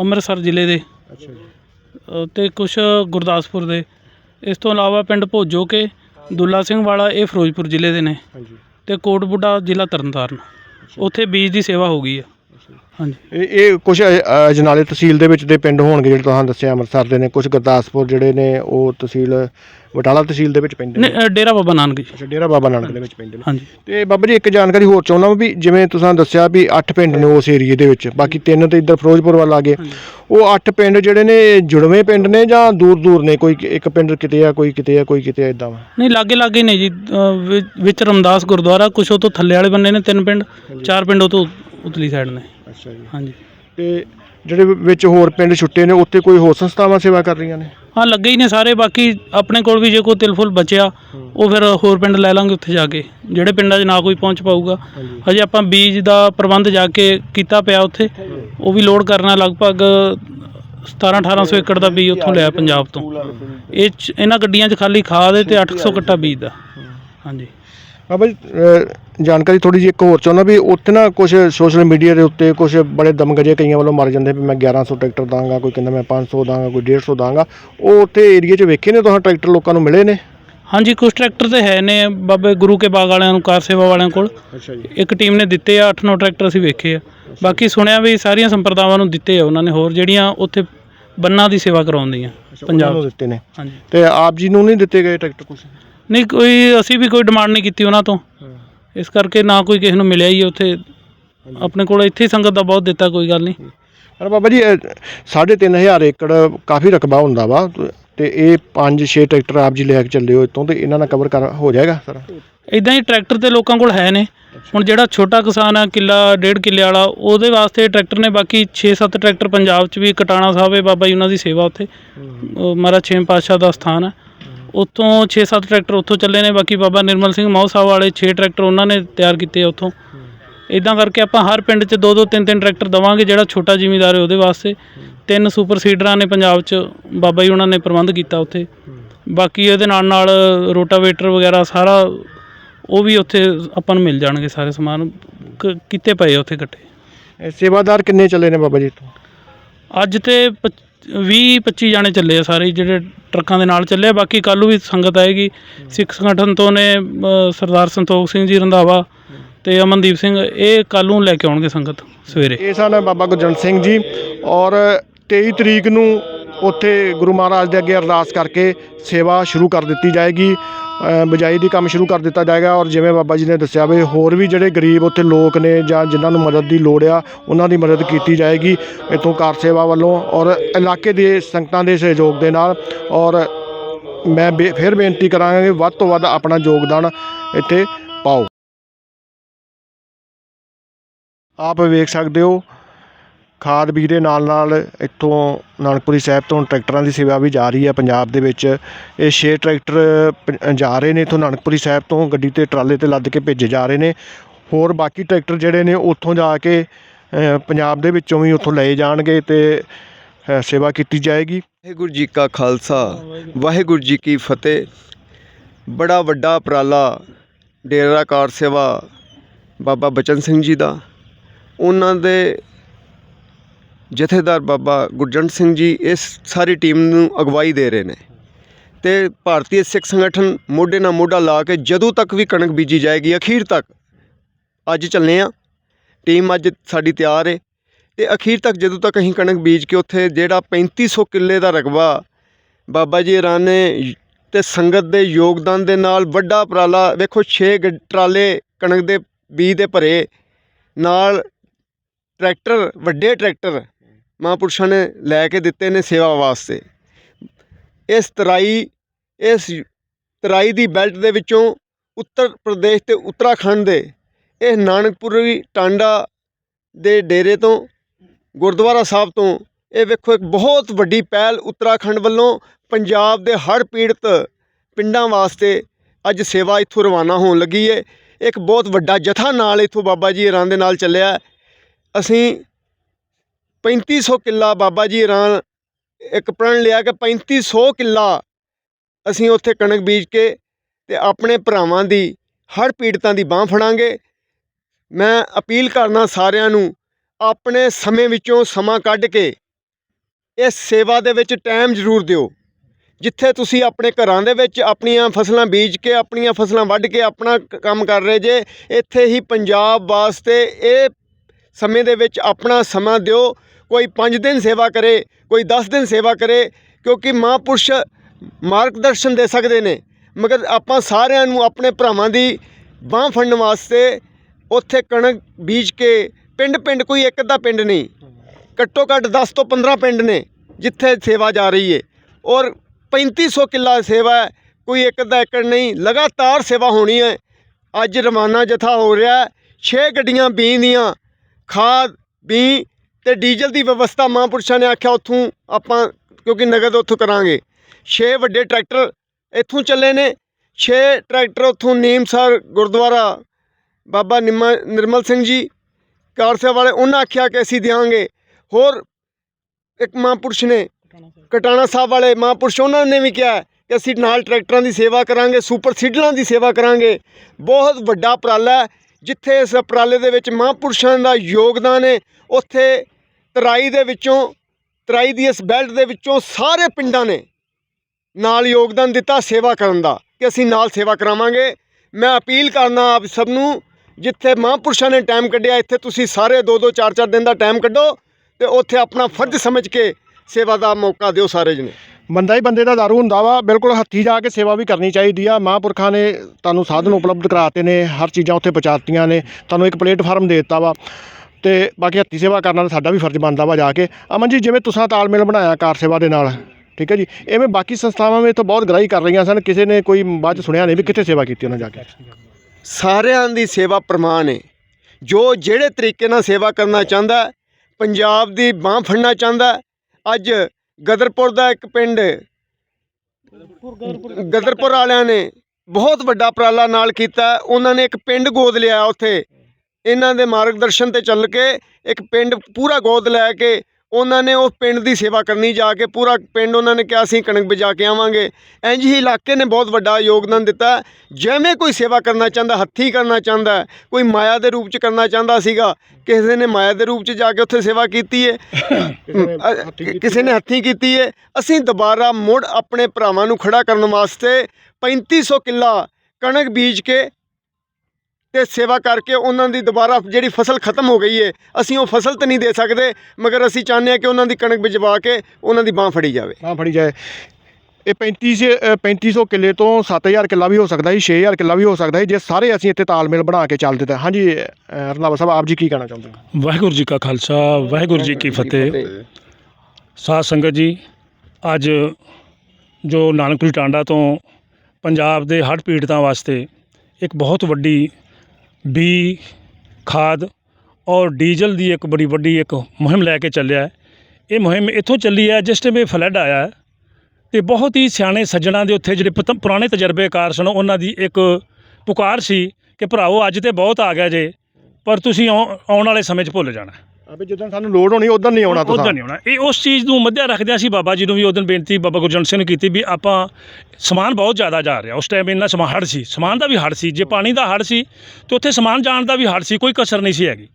ਅੰਮ੍ਰਿਤਸਰ ਜ਼ਿਲ੍ਹੇ ਦੇ। ਅੱਛਾ ਜੀ। ਅ, ਤੇ ਕੁਝ ਗੁਰਦਾਸਪੁਰ ਦੇ। ਇਸ ਤੋਂ ਇਲਾਵਾ ਪਿੰਡ ਭੋਜੋ ਕੇ ਦੁੱਲਾ ਸਿੰਘ ਵਾਲਾ ਇਹ ਫਿਰੋਜ਼ਪੁਰ ਜ਼ਿਲ੍ਹੇ ਦੇ ਨੇ ਹਾਂਜੀ। ਤੇ ਕੋਟਬੁੱਢਾ ਜ਼ਿਲ੍ਹਾ ਤਰਨਤਾਰਨ। ਉੱਥੇ ਬੀਜ ਦੀ ਸੇਵਾ ਹੋ ਗਈ ਹੈ ਹਾਂਜੀ। ਇਹ ਇਹ ਕੁਝ ਅਜਨਾਲੇ ਤਹਿਸੀਲ ਦੇ ਵਿੱਚ ਦੇ ਪਿੰਡ ਹੋਣਗੇ ਜਿਹੜੇ ਤੁਹਾਨੂੰ ਦੱਸਿਆ ਅੰਮ੍ਰਿਤਸਰ ਦੇ ਨੇ ਕੁਝ ਗੁਰਦਾਸਪੁਰ ਜਿਹੜੇ ਨੇ ਉਹ ਤਹਿਸੀਲ ਬਟਾਲਾ ਤਹਿਸੀਲ ਦੇ ਵਿੱਚ ਪੈਂਦੇ ਨਹੀਂ, ਨੇ ਅ, ਡੇਰਾ ਬਾਬਾ ਨਾਨਕ ਜੀ। ਅੱਛਾ ਡੇਰਾ ਬਾਬਾ ਨਾਨਕ ਦੇ ਵਿੱਚ ਪੈਂਦੇ ਨੇ। ਹਾਂਜੀ। ਤੇ ਬਾਬਾ ਜੀ ਇੱਕ ਜਾਣਕਾਰੀ ਹੋਰ ਚਾਹੁੰਦਾ ਵੀ ਜਿਵੇਂ ਤੁਸੀਂ ਦੱਸਿਆ ਵੀ 8 ਪਿੰਡ ਨੇ ਉਸ ਏਰੀਏ ਦੇ ਵਿੱਚ ਬਾਕੀ ਤਿੰਨ ਤੇ ਇੱਧਰ ਫਿਰੋਜ਼ਪੁਰ ਵੱਲ ਆ ਗਏ। ਉਹ 8 ਪਿੰਡ ਜਿਹੜੇ ਨੇ ਜੁੜਵੇਂ ਪਿੰਡ ਨੇ ਜਾਂ ਦੂਰ ਦੂਰ ਨੇ? ਕੋਈ ਇੱਕ ਪਿੰਡ ਕਿਤੇ ਆ ਕੋਈ ਕਿਤੇ ਆ ਕੋਈ ਕਿਤੇ ਆ ਇਦਾਂ ਵਾ? ਨਹੀਂ ਲਾਗੇ ਲਾਗੇ ਨੇ ਜੀ ਅ, ਵਿ- ਵਿੱਚ ਰਮਦਾਸ ਗੁਰਦੁਆਰਾ ਕੁਛ ਉਹ ਤੋਂ ਥੱਲੇ ਵਾਲੇ ਬੰਨੇ ਨੇ ਤਿੰਨ ਪਿੰਡ ਚਾਰ ਪਿੰਡ ਉਹ ਤੋਂ ਉਤਲੀ ਸਾਈਡ ਨੇ। ਅੱਛਾ ਜੀ। ਹਾਂਜੀ। ਤੇ ਜਿਹੜੇ ਵਿੱਚ ਹੋਰ ਪਿੰਡ ਛੁੱਟੇ ਨੇ ਉੱਥੇ ਕੋਈ ਹੋਰ ਸੰਸਥਾਵਾਂ ਸੇਵਾ ਕਰ ਰਹੀਆਂ ਨੇ? ਹਾਂ ਲੱਗੇ ਹੀ ਨੇ ਸਾਰੇ ਬਾਕੀ ਆਪਣੇ ਕੋਲ ਵੀ ਜੇ ਕੋਈ ਤਿਲਫੁਲ ਬਚਿਆ ਉਹ ਫਿਰ ਹੋਰ ਪਿੰਡ ਲੈ ਲਾਂਗੇ ਉੱਥੇ ਜਾ ਕੇ। ਜਿਹੜੇ ਪਿੰਡਾਂ 'ਚ ਨਾ ਕੋਈ ਪਹੁੰਚ ਪਾਊਗਾ। ਹਜੇ। ਆਪਾਂ ਬੀਜ ਦਾ ਪ੍ਰਬੰਧ ਜਾ ਕੇ ਕੀਤਾ ਪਿਆ ਉੱਥੇ। ਉਹ ਵੀ ਲੋਡ ਕਰਨਾ ਲਗਭਗ 17 1800 ਏਕੜ ਦਾ ਬੀਜ ਉੱਥੋਂ ਲਿਆ ਪੰਜਾਬ ਤੋਂ। ਇਹ 'ਚ- ਇਹਨਾਂ ਗੱਡੀਆਂ 'ਚ ਖਾਲੀ ਖਾਦ ਹੈ ਤੇ 800 ਕੱਟਾ ਬੀਜ ਦਾ। ਹਾਂਜੀ। ਬਾਬਾ ਜੀ ਅਹ, ਜਾਣਕਾਰੀ ਥੋੜੀ ਜਿਹੀ ਇੱਕ ਹੋਰ ਚਾਹੁੰਦਾ ਵੀ ਉੱਥੇ ਨਾ ਕੁਝ ਸੋਸ਼ਲ ਮੀਡੀਆ ਦੇ ਉੱਤੇ ਕੁਝ ਬੜੇ ਦਮਗਜੇ ਕਈਆਂ ਵੱਲੋਂ ਮਰ ਜਾਂਦੇ ਵੀ ਮੈਂ 1100 ਟਰੈਕਟਰ ਦਾਂਗਾ ਕੋਈ ਕਹਿੰਦਾ ਮੈਂ 500 ਦਾਂਗਾ ਕੋਈ 150 ਦਾਂਗਾ। ਉਹ ਉੱਥੇ ਏਰੀਆ 'ਚ ਵੇਖੇ ਨੇ ਤੁਹਾਨੂੰ ਟਰੈਕਟਰ ਲੋਕਾਂ ਨੂੰ ਮਿਲੇ ਨੇ? ਹਾਂਜੀ ਕੁਝ ਟਰੈਕਟਰ ਤੇ ਹੈ ਨੇ ਬਾਬੇ ਗੁਰੂ ਕੇ ਬਾਗ ਵਾਲਿਆਂ ਨੂੰ ਕਾਰ ਸੇਵਾ ਵਾਲਿਆਂ ਕੋਲ। ਅੱਛਾ ਜੀ। ਇੱਕ ਟੀਮ ਨੇ ਦਿੱਤੇ ਆ 8-9 ਟਰੈਕਟਰ ਅਸੀਂ ਵੇਖੇ ਆ। ਬਾਕੀ ਸੁਣਿਆ ਵੀ ਸਾਰੀਆਂ ਸੰਪਰਦਾਵਾਂ ਨੂੰ ਦਿੱਤੇ ਆ ਉਹਨਾਂ ਨੇ ਹੋਰ ਜਿਹੜੀਆਂ ਉੱਥੇ ਬੰਨਾਂ ਦੀ ਸੇਵਾ ਕਰਾਉਂਦੀਆਂ ਪੰਜਾਬ ਪੰਜਾਬ। ਦਿੱਤੇ ਨੇ। ਹਾਂਜੀ। ਤੇ ਆਪ ਜੀ ਨੂੰ ਨਹੀਂ ਦਿੱਤੇ ਗਏ ਟਰੈਕਟਰ ਕੁਝ ਨਹੀਂ ਕੋਈ ਅਸੀਂ ਵੀ ਕੋਈ ਡਿਮਾਂਡ ਨਹੀਂ ਕੀਤੀ ਉਹਨਾਂ ਤੋਂ। ਇਸ ਕਰਕੇ ਨਾ ਕੋਈ ਕਿਸੇ ਨੂੰ ਮਿਲਿਆ ਹੀ ਉੱਥੇ। ਆਪਣੇ ਕੋਲ ਇੱਥੇ ਹੀ ਸੰਗਤ ਦਾ ਬਹੁਤ ਦਿੱਤਾ ਕੋਈ ਗੱਲ ਨਹੀਂ। ਪਰ ਬਾਬਾ ਜੀ 3500 ਏਕੜ ਕਾਫੀ ਰਕਬਾ ਹੁੰਦਾ ਵਾ ਤੇ ਇਹ 5-6 ਟਰੈਕਟਰ ਆਪ ਜੀ ਲੈ ਕੇ ਚੱਲੇ ਹੋ ਇੱਥੋਂ ਤੇ ਇਹਨਾਂ ਨਾਲ ਕਵਰ ਕਰ ਹੋ ਜਾਏਗਾ ਸਾਰਾ? ਇਦਾਂ ਹੀ ਟਰੈਕਟਰ ਤੇ ਲੋਕਾਂ ਕੋਲ ਹੈ ਨੇ। ਹੁਣ ਜਿਹੜਾ ਛੋਟਾ ਕਿਸਾਨ ਆ ਕਿੱਲਾ ਡੇਢ ਕਿੱਲੇ ਵਾਲਾ ਉਹਦੇ ਵਾਸਤੇ ਟਰੈਕਟਰ ਨੇ ਬਾਕੀ 6-7 ਟਰੈਕਟਰ ਪੰਜਾਬ 'ਚ ਵੀ ਕਟਾਣਾ ਸਾਹਿਬ ਹੈ ਬਾਬਾ ਜੀ ਉਹਨਾਂ ਦੀ ਸੇਵਾ ਉੱਥੇ। ਮਹਾਰਾਜ ਛੇਮ ਪਾਤਸ਼ਾਹ ਦਾ ਸਥਾਨ ਹੈ ਉੱਥੋਂ 6-7 ਟਰੈਕਟਰ ਉੱਥੋਂ ਚੱਲੇ ਨੇ ਬਾਕੀ ਬਾਬਾ ਨਿਰਮਲ ਸਿੰਘ ਮਾਉ ਸਾਹਿਬ ਵਾਲੇ 6 ਟਰੈਕਟਰ ਉਹਨਾਂ ਨੇ ਤਿਆਰ ਕੀਤੇ ਆ ਉੱਥੋਂ। ਇਦਾਂ ਕਰਕੇ ਆਪਾਂ ਹਰ ਪਿੰਡ 'ਚ ਦੋ ਦੋ ਤਿੰਨ ਤਿੰਨ ਟਰੈਕਟਰ ਦਵਾਂਗੇ ਜਿਹੜਾ ਛੋਟਾ ਜ਼ਿਮੀਂਦਾਰ ਹੈ ਉਹਦੇ ਵਾਸਤੇ। ਤਿੰਨ ਸੁਪਰ ਸੀਡਰਾਂ ਨੇ ਪੰਜਾਬ 'ਚ ਬਾਬਾ ਜੀ ਉਹਨਾਂ ਨੇ ਪ੍ਰਬੰਧ ਕੀਤਾ ਉੱਥੇ। ਬਾਕੀ ਇਹਦੇ ਨਾਲ ਨਾਲ ਰੋਟਾਵੇਟਰ ਵਗੈਰਾ ਸਾਰਾ ਉਹ ਵੀ ਉੱਥੇ ਆਪਾਂ ਨੂੰ ਮਿਲ ਜਾਣਗੇ ਸਾਰੇ ਸਮਾਨ। ਕੀਤੇ ਪਏ ਉੱਥੇ ਇਕੱਠੇ। ਸੇਵਾਦਾਰ ਕਿੰਨੇ ਚੱਲੇ ਨੇ ਬਾਬਾ ਜੀ ਇੱਥੋਂ? ਅੱਜ ਤੇ 20 25 ਜਾਣੇ ਚੱਲੇ ਆ ਸਾਰੇ ਜਿਹੜੇ ਟਰੱਕਾਂ ਦੇ ਨਾਲ ਚੱਲੇ ਆ। ਬਾਕੀ ਕੱਲ੍ਹ ਨੂੰ ਵੀ ਸੰਗਤ ਆਏਗੀ। ਸਿੱਖ ਸੰਗਠਨ ਤੋਂ ਨੇ ਅ, ਸਰਦਾਰ ਸੰਤੋਖ ਸਿੰਘ ਜੀ ਰੰਧਾਵਾ ਤੇ ਅਮਨਦੀਪ ਸਿੰਘ ਇਹ ਕੱਲ੍ਹ ਨੂੰ ਲੈ ਕੇ ਆਉਣਗੇ ਸੰਗਤ ਸਵੇਰੇ। ਇਹ ਸਨ ਬਾਬਾ ਗੁਰਜੰਟ ਸਿੰਘ ਜੀ ਔਰ 23 ਤਰੀਕ ਨੂੰ ਉੱਥੇ ਗੁਰੂ ਮਹਾਰਾਜ ਦੇ ਅੱਗੇ ਅਰਦਾਸ ਕਰਕੇ ਸੇਵਾ ਸ਼ੁਰੂ ਕਰ ਦਿੱਤੀ ਜਾਏਗੀ। ਬਿਜਾਈ ਦੀ ਕੰਮ ਸ਼ੁਰੂ ਕਰ ਦਿੱਤਾ ਜਾਏਗਾ ਔਰ ਜਿਵੇਂ ਬਾਬਾ ਜੀ ਨੇ ਦੱਸਿਆ ਵੀ ਹੋਰ ਵੀ ਜਿਹੜੇ ਗਰੀਬ ਉੱਥੇ ਲੋਕ ਨੇ ਜਾਂ ਜਿਨ੍ਹਾਂ ਨੂੰ ਮਦਦ ਦੀ ਲੋੜ ਆ, ਉਹਨਾਂ ਦੀ ਮਦਦ ਕੀਤੀ ਜਾਏਗੀ ਇੱਥੋਂ ਕਾਰ ਸੇਵਾ ਵੱਲੋਂ ਔਰ ਇਲਾਕੇ ਦੇ ਸੰਗਤਾਂ ਦੇ ਸਹਿਯੋਗ ਦੇ ਨਾਲ ਔਰ ਮੈਂ ਬੇ- ਫਿਰ ਬੇਨਤੀ ਕਰਾਂਗਾ ਕਿ ਵੱਧ ਤੋਂ ਵੱਧ ਆਪਣਾ ਯੋਗਦਾਨ ਇੱਥੇ ਪਾਓ। ਆਪ ਵੇਖ ਸਕਦੇ ਹੋ ਖਾਦ ਬੀਜ ਦੇ ਨਾਲ ਨਾਲ ਇੱਥੋਂ ਨਾਨਕਪੁਰੀ ਸਾਹਿਬ ਤੋਂ ਟਰੈਕਟਰਾਂ ਦੀ ਸੇਵਾ ਵੀ ਜਾ ਰਹੀ ਹੈ ਪੰਜਾਬ ਦੇ ਵਿੱਚ। ਇਹ ਛੇ ਟਰੈਕਟਰ ਪ- ਜਾ ਰਹੇ ਨੇ ਇੱਥੋਂ ਨਾਨਕਪੁਰੀ ਸਾਹਿਬ ਤੋਂ ਗੱਡੀ ਤੇ, ਟਰਾਲੇ ਤੇ ਲੱਦ ਕੇ ਭੇਜੇ ਜਾ ਰਹੇ ਨੇ। ਹੋਰ ਬਾਕੀ ਟਰੈਕਟਰ ਜਿਹੜੇ ਨੇ ਉੱਥੋਂ ਜਾ ਕੇ ਪੰਜਾਬ ਦੇ ਵਿੱਚੋਂ ਵੀ ਉੱਥੋਂ ਲਏ ਜਾਣਗੇ ਤੇ ਸੇਵਾ ਕੀਤੀ ਜਾਏਗੀ। ਵਾਹਿਗੁਰੂ ਜੀ ਕਾ ਖਾਲਸਾ, ਵਾਹਿਗੁਰੂ ਜੀ ਕੀ ਫਤਿਹ। ਬੜਾ ਵੱਡਾ ਉਪਰਾਲਾ ਡੇਰਾ ਕਾਰ ਸੇਵਾ ਬਾਬਾ ਬਚਨ ਸਿੰਘ ਜੀ ਦਾ। ਉਹਨਾਂ ਦੇ ਜਥੇਦਾਰ ਬਾਬਾ ਗੁਰਜੰਟ ਸਿੰਘ ਜੀ ਇਸ ਸਾਰੀ ਟੀਮ ਨੂੰ ਅਗਵਾਈ ਦੇ ਰਹੇ ਨੇ। ਤੇ ਭਾਰਤੀ ਸਿੱਖ ਸੰਗਠਨ ਮੋਢੇ ਨਾਲ ਮੋਢਾ ਲਾ ਕੇ ਜਦੋਂ ਤੱਕ ਵੀ ਕਣਕ ਬੀਜੀ ਜਾਏਗੀ, ਅਖੀਰ ਤੱਕ ਅੱਜ ਚੱਲੇ ਆ ਟੀਮ ਅੱਜ ਸਾਡੀ ਤਿਆਰ ਏ। ਤੇ ਅਖੀਰ ਤੱਕ ਜਦੋਂ ਤੱਕ ਅਸੀਂ ਕਣਕ ਬੀਜ ਕੇ ਉੱਥੇ ਜਿਹੜਾ 3500 ਕਿੱਲੇ ਦਾ ਰਕਬਾ ਬਾਬਾ ਜੀ ਰਾਮ ਨੇ ਤੇ ਸੰਗਤ ਦੇ ਯੋਗਦਾਨ ਦੇ ਨਾਲ ਵੱਡਾ ਉਪਰਾਲਾ, ਵੇਖੋ 6 ਟਰਾਲੇ ਕਣਕ ਦੇ ਬੀਜ ਦੇ ਭਰੇ। ਨਾਲ ਟਰੈਕਟਰ, ਵੱਡੇ ਟਰੈਕਟਰ ਮਹਾਂਪੁਰਸ਼ਾਂ ਨੇ ਲੈ ਕੇ ਦਿੱਤੇ ਨੇ ਸੇਵਾ ਵਾਸਤੇ। ਇਸ ਤਰਾਈ ਇਸ ਤਰਾਈ ਦੀ ਬੈਲਟ ਦੇ ਵਿੱਚੋਂ ਉੱਤਰ ਪ੍ਰਦੇਸ਼ ਤੇ ਉੱਤਰਾਖੰਡ ਦੇ, ਇਹ ਨਾਨਕਪੁਰੀ ਟਾਂਡਾ ਦੇ ਡੇਰੇ ਤੋਂ, ਗੁਰਦੁਆਰਾ ਸਾਹਿਬ ਤੋਂ, ਇਹ ਵੇਖੋ ਇੱਕ ਬਹੁਤ ਵੱਡੀ ਪਹਿਲ ਉੱਤਰਾਖੰਡ ਵੱਲੋਂ ਪੰਜਾਬ ਦੇ ਹੜ੍ਹ ਪੀੜਤ ਪਿੰਡਾਂ ਵਾਸਤੇ ਅੱਜ ਸੇਵਾ ਇੱਥੋਂ ਰਵਾਨਾ ਹੋਣ ਲੱਗੀ ਏ। ਇੱਕ ਬਹੁਤ ਵੱਡਾ ਜਥਾ ਨਾਲ ਇੱਥੋਂ ਬਾਬਾ ਜੀ ਹਰਾਂ ਦੇ ਨਾਲ ਚੱਲਿਆ। ਅਸੀਂ 3500 ਕਿੱਲਾ ਬਾਬਾ ਜੀ ਹਰਾਂ ਇੱਕ ਪ੍ਰਣ ਲਿਆ ਕਿ 3500 ਕਿੱਲਾ ਅਸੀਂ ਉੱਥੇ ਕਣਕ ਬੀਜ ਕੇ ਤੇ ਆਪਣੇ ਭਰਾਵਾਂ ਦੀ, ਹੜ੍ਹ ਪੀੜਤਾਂ ਦੀ ਬਾਹ ਫੜਾਂਗੇ। ਮੈਂ ਅਪੀਲ ਕਰਨਾ ਸਾਰਿਆਂ ਨੂੰ, ਆਪਣੇ ਸਮੇਂ ਵਿੱਚੋਂ ਸਮਾਂ ਕੱਢ ਕੇ ਇਸ ਸੇਵਾ ਦੇ ਵਿੱਚ ਟਾਈਮ ਜ਼ਰੂਰ ਦਿਓ। ਜਿੱਥੇ ਤੁਸੀਂ ਆਪਣੇ ਘਰਾਂ ਦੇ ਵਿੱਚ ਆਪਣੀਆਂ ਫਸਲਾਂ ਬੀਜ ਕੇ, ਆਪਣੀਆਂ ਫਸਲਾਂ ਵੱਢ ਕੇ, ਆਪਣਾ ਕੰਮ ਕਰ ਰਹੇ ਜੇ, ਇੱਥੇ ਹੀ ਪੰਜਾਬ ਵਾਸਤੇ ਇਹ ਸਮੇਂ ਦੇ ਵਿੱਚ ਆਪਣਾ ਸਮਾਂ ਦਿਓ। ਕੋਈ 5 ਦਿਨ ਸੇਵਾ ਕਰੇ, ਕੋਈ 10 ਦਿਨ ਸੇਵਾ ਕਰੇ, ਕਿਉਂਕਿ ਮਹਾਂਪੁਰਸ਼ ਮਾਰਗਦਰਸ਼ਨ ਦੇ ਸਕਦੇ ਨੇ। ਮਗਰ ਆਪਾਂ ਸਾਰਿਆਂ ਨੂੰ ਆਪਣੇ ਭਰਾਵਾਂ ਦੀ ਬਾਹ ਫੜਨ ਵਾਸਤੇ ਉੱਥੇ ਕਣਕ ਬੀਜ ਕੇ ਪਿੰਡ ਪਿੰਡ ਕੋਈ ਇੱਕ ਅੱਧਾ ਪਿੰਡ ਨਹੀਂ, ਘੱਟੋ ਘੱਟ 10 ਤੋਂ 15 ਪਿੰਡ ਨੇ ਜਿੱਥੇ ਸੇਵਾ ਜਾ ਰਹੀ ਹੈ ਔਰ 3500 ਕਿੱਲਾ ਸੇਵਾ ਹੈ, ਕੋਈ ਇੱਕ ਅੱਧਾ ਏਕੜ ਨਹੀਂ, ਲਗਾਤਾਰ ਸੇਵਾ ਹੋਣੀ ਹੈ। ਅੱਜ ਰਵਾਨਾ ਜਥਾ ਹੋ ਰਿਹਾ ਹੈ 6 ਗੱਡੀਆਂ ਬੀਂ ਦੀਆਂ, ਖਾਦ ਬੀਂ ਤੇ ਡੀਜ਼ਲ ਦੀ ਵਿਵਸਥਾ ਮਹਾਂਪੁਰਸ਼ਾਂ ਨੇ ਆਖਿਆ, ਉੱਥੋਂ ਆਪਾਂ, ਕਿਉਂਕਿ ਨਗਦ ਉੱਥੋਂ ਕਰਾਂਗੇ। 6 ਵੱਡੇ ਟਰੈਕਟਰ ਇੱਥੋਂ ਚੱਲੇ ਨੇ। 6 ਟਰੈਕਟਰ ਉੱਥੋਂ ਨੀਮਸਰ, ਗੁਰਦੁਆਰਾ, ਬਾਬਾ ਨਿਮਾ, ਨਿਰਮਲ ਸਿੰਘ ਜੀ ਕਾਰ ਸੇਵਾ ਵਾਲੇ, ਉਹਨਾਂ ਆਖਿਆ ਕਿ ਅਸੀਂ ਦਿਆਂਗੇ। ਹੋਰ ਇੱਕ ਮਹਾਂਪੁਰਸ਼ ਨੇ, ਕਟਾਣਾ ਸਾਹਿਬ ਵਾਲੇ ਮਹਾਂਪੁਰਸ਼, ਉਹਨਾਂ ਨੇ ਵੀ ਕਿਹਾ ਕਿ ਅਸੀਂ ਨਾਲ ਟਰੈਕਟਰਾਂ ਦੀ ਸੇਵਾ ਕਰਾਂਗੇ, ਸੁਪਰ ਸੀਡਰਾਂ ਦੀ ਸੇਵਾ ਕਰਾਂਗੇ। ਬਹੁਤ ਵੱਡਾ ਉਪਰਾਲਾ ਹੈ, ਜਿੱਥੇ ਇਸ ਉਪਰਾਲੇ ਦੇ ਵਿੱਚ ਮਹਾਂਪੁਰਸ਼ਾਂ ਦਾ ਯੋਗਦਾਨ ਹੈ, ਉੱਥੇ ਤਰਾਈ ਦੇ ਵਿੱਚੋਂ, ਤਰਾਈ ਦੀ ਇਸ ਬੈਲਟ ਦੇ ਵਿੱਚੋਂ ਸਾਰੇ ਪਿੰਡਾਂ ਨੇ ਨਾਲ ਯੋਗਦਾਨ ਦਿੱਤਾ ਸੇਵਾ ਕਰਨ ਦਾ ਕਿ ਅਸੀਂ ਨਾਲ ਸੇਵਾ ਕਰਾਵਾਂਗੇ। ਮੈਂ ਅਪੀਲ ਕਰਨਾ ਆਪ ਸਭ ਨੂੰ, ਜਿੱਥੇ ਮਹਾਂਪੁਰਸ਼ਾਂ ਨੇ ਟਾਈਮ ਕੱਢਿਆ, ਇੱਥੇ ਤੁਸੀਂ ਸਾਰੇ ਦੋ ਦੋ ਚਾਰ ਚਾਰ ਦਿਨ ਦਾ ਟਾਈਮ ਕੱਢੋ ਤੇ ਉੱਥੇ ਆਪਣਾ ਫਰਜ਼ ਸਮਝ ਕੇ ਸੇਵਾ ਦਾ ਮੌਕਾ ਦਿਓ ਸਾਰੇ ਜਣੇ। ਬੰਦਾ ਹੀ ਬੰਦੇ ਦਾ ਦਾਰੂ ਹੁੰਦਾ ਵਾ, ਬਿਲਕੁਲ ਹੱਥੀ ਜਾ ਕੇ ਸੇਵਾ ਵੀ ਕਰਨੀ ਚਾਹੀਦੀ ਆ। ਮਹਾਂਪੁਰਖਾਂ ਨੇ ਤੁਹਾਨੂੰ ਸਾਧਨ ਉਪਲਬਧ ਕਰਾਤੇ ਨੇ, ਹਰ ਚੀਜ਼ਾਂ ਉੱਥੇ ਪਹੁੰਚਾਤੀਆਂ ਨੇ, ਤੁਹਾਨੂੰ ਇੱਕ ਪਲੇਟਫਾਰਮ ਦੇ ਦਿੱਤਾ ਵਾ। ਤੇ ਬਾਕੀ ਹੱਥੀਂ ਸੇਵਾ ਕਰਨਾ ਸਾਡਾ ਵੀ ਫਰਜ਼ ਬਣਦਾ ਵਾ ਜਾ ਕੇ। ਅਮਨ ਜੀ ਜਿਵੇਂ ਤੁਸੀਂ ਤਾਲਮੇਲ ਬਣਾਇਆ ਕਾਰ ਸੇਵਾ ਦੇ ਨਾਲ ਠੀਕ ਹੈ ਜੀ? ਇਵੇਂ ਬਾਕੀ ਸੰਸਥਾਵਾਂ ਵੀ ਇੱਥੋਂ ਬਹੁਤ ਗ੍ਰਾਹੀ ਕਰ ਰਹੀਆਂ ਸਨ ਕਿਸੇ ਨੇ ਕੋਈ ਬਾਅਦ ਚ ਸੁਣਿਆ ਨਹੀਂ ਵੀ ਕਿੱਥੇ ਸੇਵਾ ਕੀਤੀ ਉਹਨਾਂ ਜਾ ਕੇ। ਸਾਰਿਆਂ ਦੀ ਸੇਵਾ ਪ੍ਰਮਾਣ ਹੈ ਜੋ ਜਿਹੜੇ ਤਰੀਕੇ ਨਾਲ ਸੇਵਾ ਕਰਨਾ ਚਾਹੁੰਦਾ ਹੈ, ਪੰਜਾਬ ਦੀ ਬਾਹ ਫੜਨਾ ਚਾਹੁੰਦਾ ਹੈ, ਅੱਜ ਗਦਰਪੁਰ ਦਾ ਇੱਕ ਪਿੰਡ ਗਦਰਪੁਰ ਵਾਲਿਆਂ ਨੇ ਬਹੁਤ ਵੱਡਾ ਉਪਰਾਲਾ ਨਾਲ ਕੀਤਾ। ਉਹਨਾਂ ਨੇ ਇੱਕ ਪਿੰਡ ਗੋਦ ਲਿਆ ਉੱਥੇ। ਇਹਨਾਂ ਦੇ ਮਾਰਗਦਰਸ਼ਨ ਤੇ ਚੱਲ ਕੇ ਇੱਕ ਪਿੰਡ ਪੂਰਾ ਗੋਦ ਲੈ ਕੇ ਉਹਨਾਂ ਨੇ ਉਸ ਪਿੰਡ ਦੀ ਸੇਵਾ ਕਰਨੀ ਜਾ ਕੇ ਪੂਰਾ ਪਿੰਡ ਉਹਨਾਂ ਨੇ ਕਿਹਾ ਅਸੀਂ ਕਣਕ ਬਜਾ ਕੇ ਆਵਾਂਗੇ। ਇੰਝ ਹੀ ਇਲਾਕੇ ਨੇ ਬਹੁਤ ਵੱਡਾ ਯੋਗਦਾਨ ਦਿੱਤਾ। ਜਿਵੇਂ ਕੋਈ ਸੇਵਾ ਕਰਨਾ ਚਾਹੁੰਦਾ ਹੱਥੀਂ ਕਰਨਾ ਚਾਹੁੰਦਾ ਕੋਈ ਮਾਇਆ ਦੇ ਰੂਪ ਚ ਕਰਨਾ ਚਾਹੁੰਦਾ ਸੀਗਾ ਕਿਸੇ ਨੇ ਮਾਇਆ ਦੇ ਰੂਪ ਚ ਜਾ ਕੇ ਉੱਥੇ ਸੇਵਾ ਕੀਤੀ ਹੈ ਕਿਸੇ ਨੇ ਹੱਥੀਂ ਕੀਤੀ ਹੈ ਅਸੀਂ ਦੁਬਾਰਾ ਮੁੜ ਆਪਣੇ ਭਰਾਵਾਂ ਨੂੰ ਖੜਾ ਕਰਨ ਵਾਸਤੇ 3500 ਕਿੱਲਾ ਕਣਕ ਬੀਜ ਕੇ ਤੇ ਸੇਵਾ ਕਰਕੇ ਉਹਨਾਂ ਦੀ ਦੁਬਾਰਾ ਜਿਹੜੀ ਫਸਲ ਖਤਮ ਹੋ ਗਈ ਹੈ ਅਸੀਂ ਉਹ ਫਸਲ ਤਾਂ ਨਹੀਂ ਦੇ ਸਕਦੇ ਮਗਰ ਅਸੀਂ ਚਾਹੁੰਦੇ ਹਾਂ ਕਿ ਉਹਨਾਂ ਦੀ ਕਣਕ ਬਿਜਵਾ ਕੇ ਉਹਨਾਂ ਦੀ ਬਾਹ ਫੜੀ ਜਾਵੇ। ਹਾਂ ਫੜੀ ਜਾਏ। ਇਹ 35 ਸੇ ਅ, 3500 ਕਿੱਲੇ ਤੋਂ 7000 ਕਿੱਲਾ ਵੀ ਹੋ ਸਕਦਾ ਸੀ 6000 ਕਿੱਲਾ ਵੀ ਹੋ ਸਕਦਾ ਸੀ ਜੇ ਸਾਰੇ ਅਸੀਂ ਇੱਥੇ ਤਾਲਮੇਲ ਬਣਾ ਕੇ ਚੱਲਦੇ ਤਾਂ ਹਾਂਜੀ ਅ, ਰੰਧਾਵਾ ਸਾਹਿਬ ਆਪ ਜੀ ਕੀ ਕਹਿਣਾ ਚਾਹੁੰਦੇ ਹੋ? ਵਾਹਿਗੁਰੂ ਜੀ ਕਾ ਖਾਲਸਾ ਵਾਹਿਗੁਰੂ ਜੀ ਕੀ ਫਤਿਹ। ਸਾਧ ਸੰਗਤ ਜੀ ਅੱਜ ਜੋ ਨਾਨਕਪੁਰੀ ਟਾਂਡਾ ਤੋਂ ਪੰਜਾਬ ਦੇ ਹੜ੍ਹ ਪੀੜਤਾਂ ਵਾਸਤੇ ਇੱਕ ਬਹੁਤ ਵੱਡੀ ਬੀ ਖਾਦ ਔਰ ਡੀਜ਼ਲ ਦੀ ਇੱਕ ਬੜੀ ਵੱਡੀ ਇੱਕ ਮੁਹਿੰਮ ਲੈ ਕੇ ਚੱਲਿਆ ਇਹ ਮੁਹਿੰਮ ਇੱਥੋਂ ਚੱਲੀ ਹੈ ਜਿਸ ਟਾਈਮ ਇਹ ਫਲੱਡ ਆਇਆ ਅਤੇ ਬਹੁਤ ਹੀ ਸਿਆਣੇ ਸੱਜਣਾਂ ਦੇ ਉੱਥੇ ਜਿਹੜੇ ਪਤ- ਪੁਰਾਣੇ ਤਜਰਬੇਕਾਰ ਸਨ, ਉਹਨਾਂ ਦੀ ਇੱਕ ਪੁਕਾਰ ਸੀ ਕਿ ਭਰਾਓ ਅੱਜ ਤੇ ਬਹੁਤ ਆ ਗਿਆ ਜੇ, ਪਰ ਤੁਸੀਂ ਆਉ- ਆਉਣ ਵਾਲੇ ਸਮੇਂ 'ਚ ਭੁੱਲ ਜਾਣਾ। ਅਬੇ ਜਦੋਂ ਸਾਨੂੰ ਲੋੜ ਹੋਣੀ ਉਦੋਂ ਨਹੀਂ ਆਉਣਾ ਉਦੋਂ ਤੁਸੀਂ। ਨਹੀਂ ਆਉਣਾ। ਇਹ ਉਸ ਚੀਜ਼ ਨੂੰ ਮੱਦਿਆ ਰੱਖਦਿਆਂ ਸੀ ਬਾਬਾ ਜੀ ਨੂੰ ਵੀ ਉਦੋਂ ਬੇਨਤੀ ਬਾਬਾ ਗੁਰਜੰਟ ਸਿੰਘ ਨੇ ਕੀਤੀ ਵੀ ਆਪਾਂ ਸਮਾਨ ਬਹੁਤ ਜ਼ਿਆਦਾ ਜਾ ਰਿਹਾ। ਉਸ ਟਾਈਮ ਇੰਨਾ ਸਮਾਨ ਹੜ ਸੀ। ਸਮਾਨ ਦਾ ਵੀ ਹੜ ਸੀ। ਜੇ ਪਾਣੀ ਦਾ ਹੜ ਸੀ ਤੇ ਉੱਥੇ ਸਮਾਨ ਜਾਣ ਦਾ ਵੀ ਹੜ ਸੀ ਕੋਈ ਕਸਰ ਨਹੀਂ ਸੀ ਹੈਗੀ।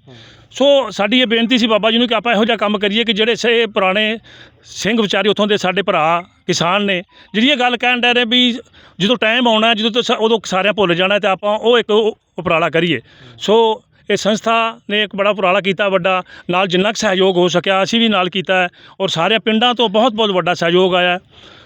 ਸੋ ਸਾਡੀ ਇਹ ਬੇਨਤੀ ਸੀ ਬਾਬਾ ਜੀ ਨੂੰ ਕਿ ਆਪਾਂ ਇਹੋ ਜਿਹਾ ਕੰਮ ਕਰੀਏ ਕਿ ਜਿਹੜੇ ਸੇ ਪੁਰਾਣੇ ਸਿੰਘ ਵਿਚਾਰੇ ਉੱਥੋਂ ਦੇ ਸਾਡੇ ਭਰਾ ਕਿਸਾਨ ਨੇ ਜਿਹੜੀ ਇਹ ਗੱਲ ਕਹਿਣ ਡੈ ਰਹੇ ਵੀ ਜਦੋਂ ਟਾਈਮ ਆਉਣਾ ਜਦੋਂ ਤੋਂ ਉਦੋਂ ਸਾਰਿਆਂ ਭੁੱਲ ਜਾਣਾ ਤੇ ਆਪਾਂ ਉਹ ਇੱਕ ਉਪਰਾਲਾ ਕਰੀਏ। ਸੋ ਇਹ ਸੰਸਥਾ ਨੇ ਇੱਕ ਬੜਾ ਉਪਰਾਲਾ ਕੀਤਾ, ਵੱਡਾ ਨਾਲ ਜਿੰਨਾ ਕੁ ਸਹਿਯੋਗ ਹੋ ਸਕਿਆ, ਅਸੀਂ ਵੀ ਨਾਲ ਕੀਤਾ ਔਰ ਸਾਰੇ ਪਿੰਡਾਂ ਤੋਂ ਬਹੁਤ ਬਹੁਤ ਵੱਡਾ ਸਹਿਯੋਗ ਆਇਆ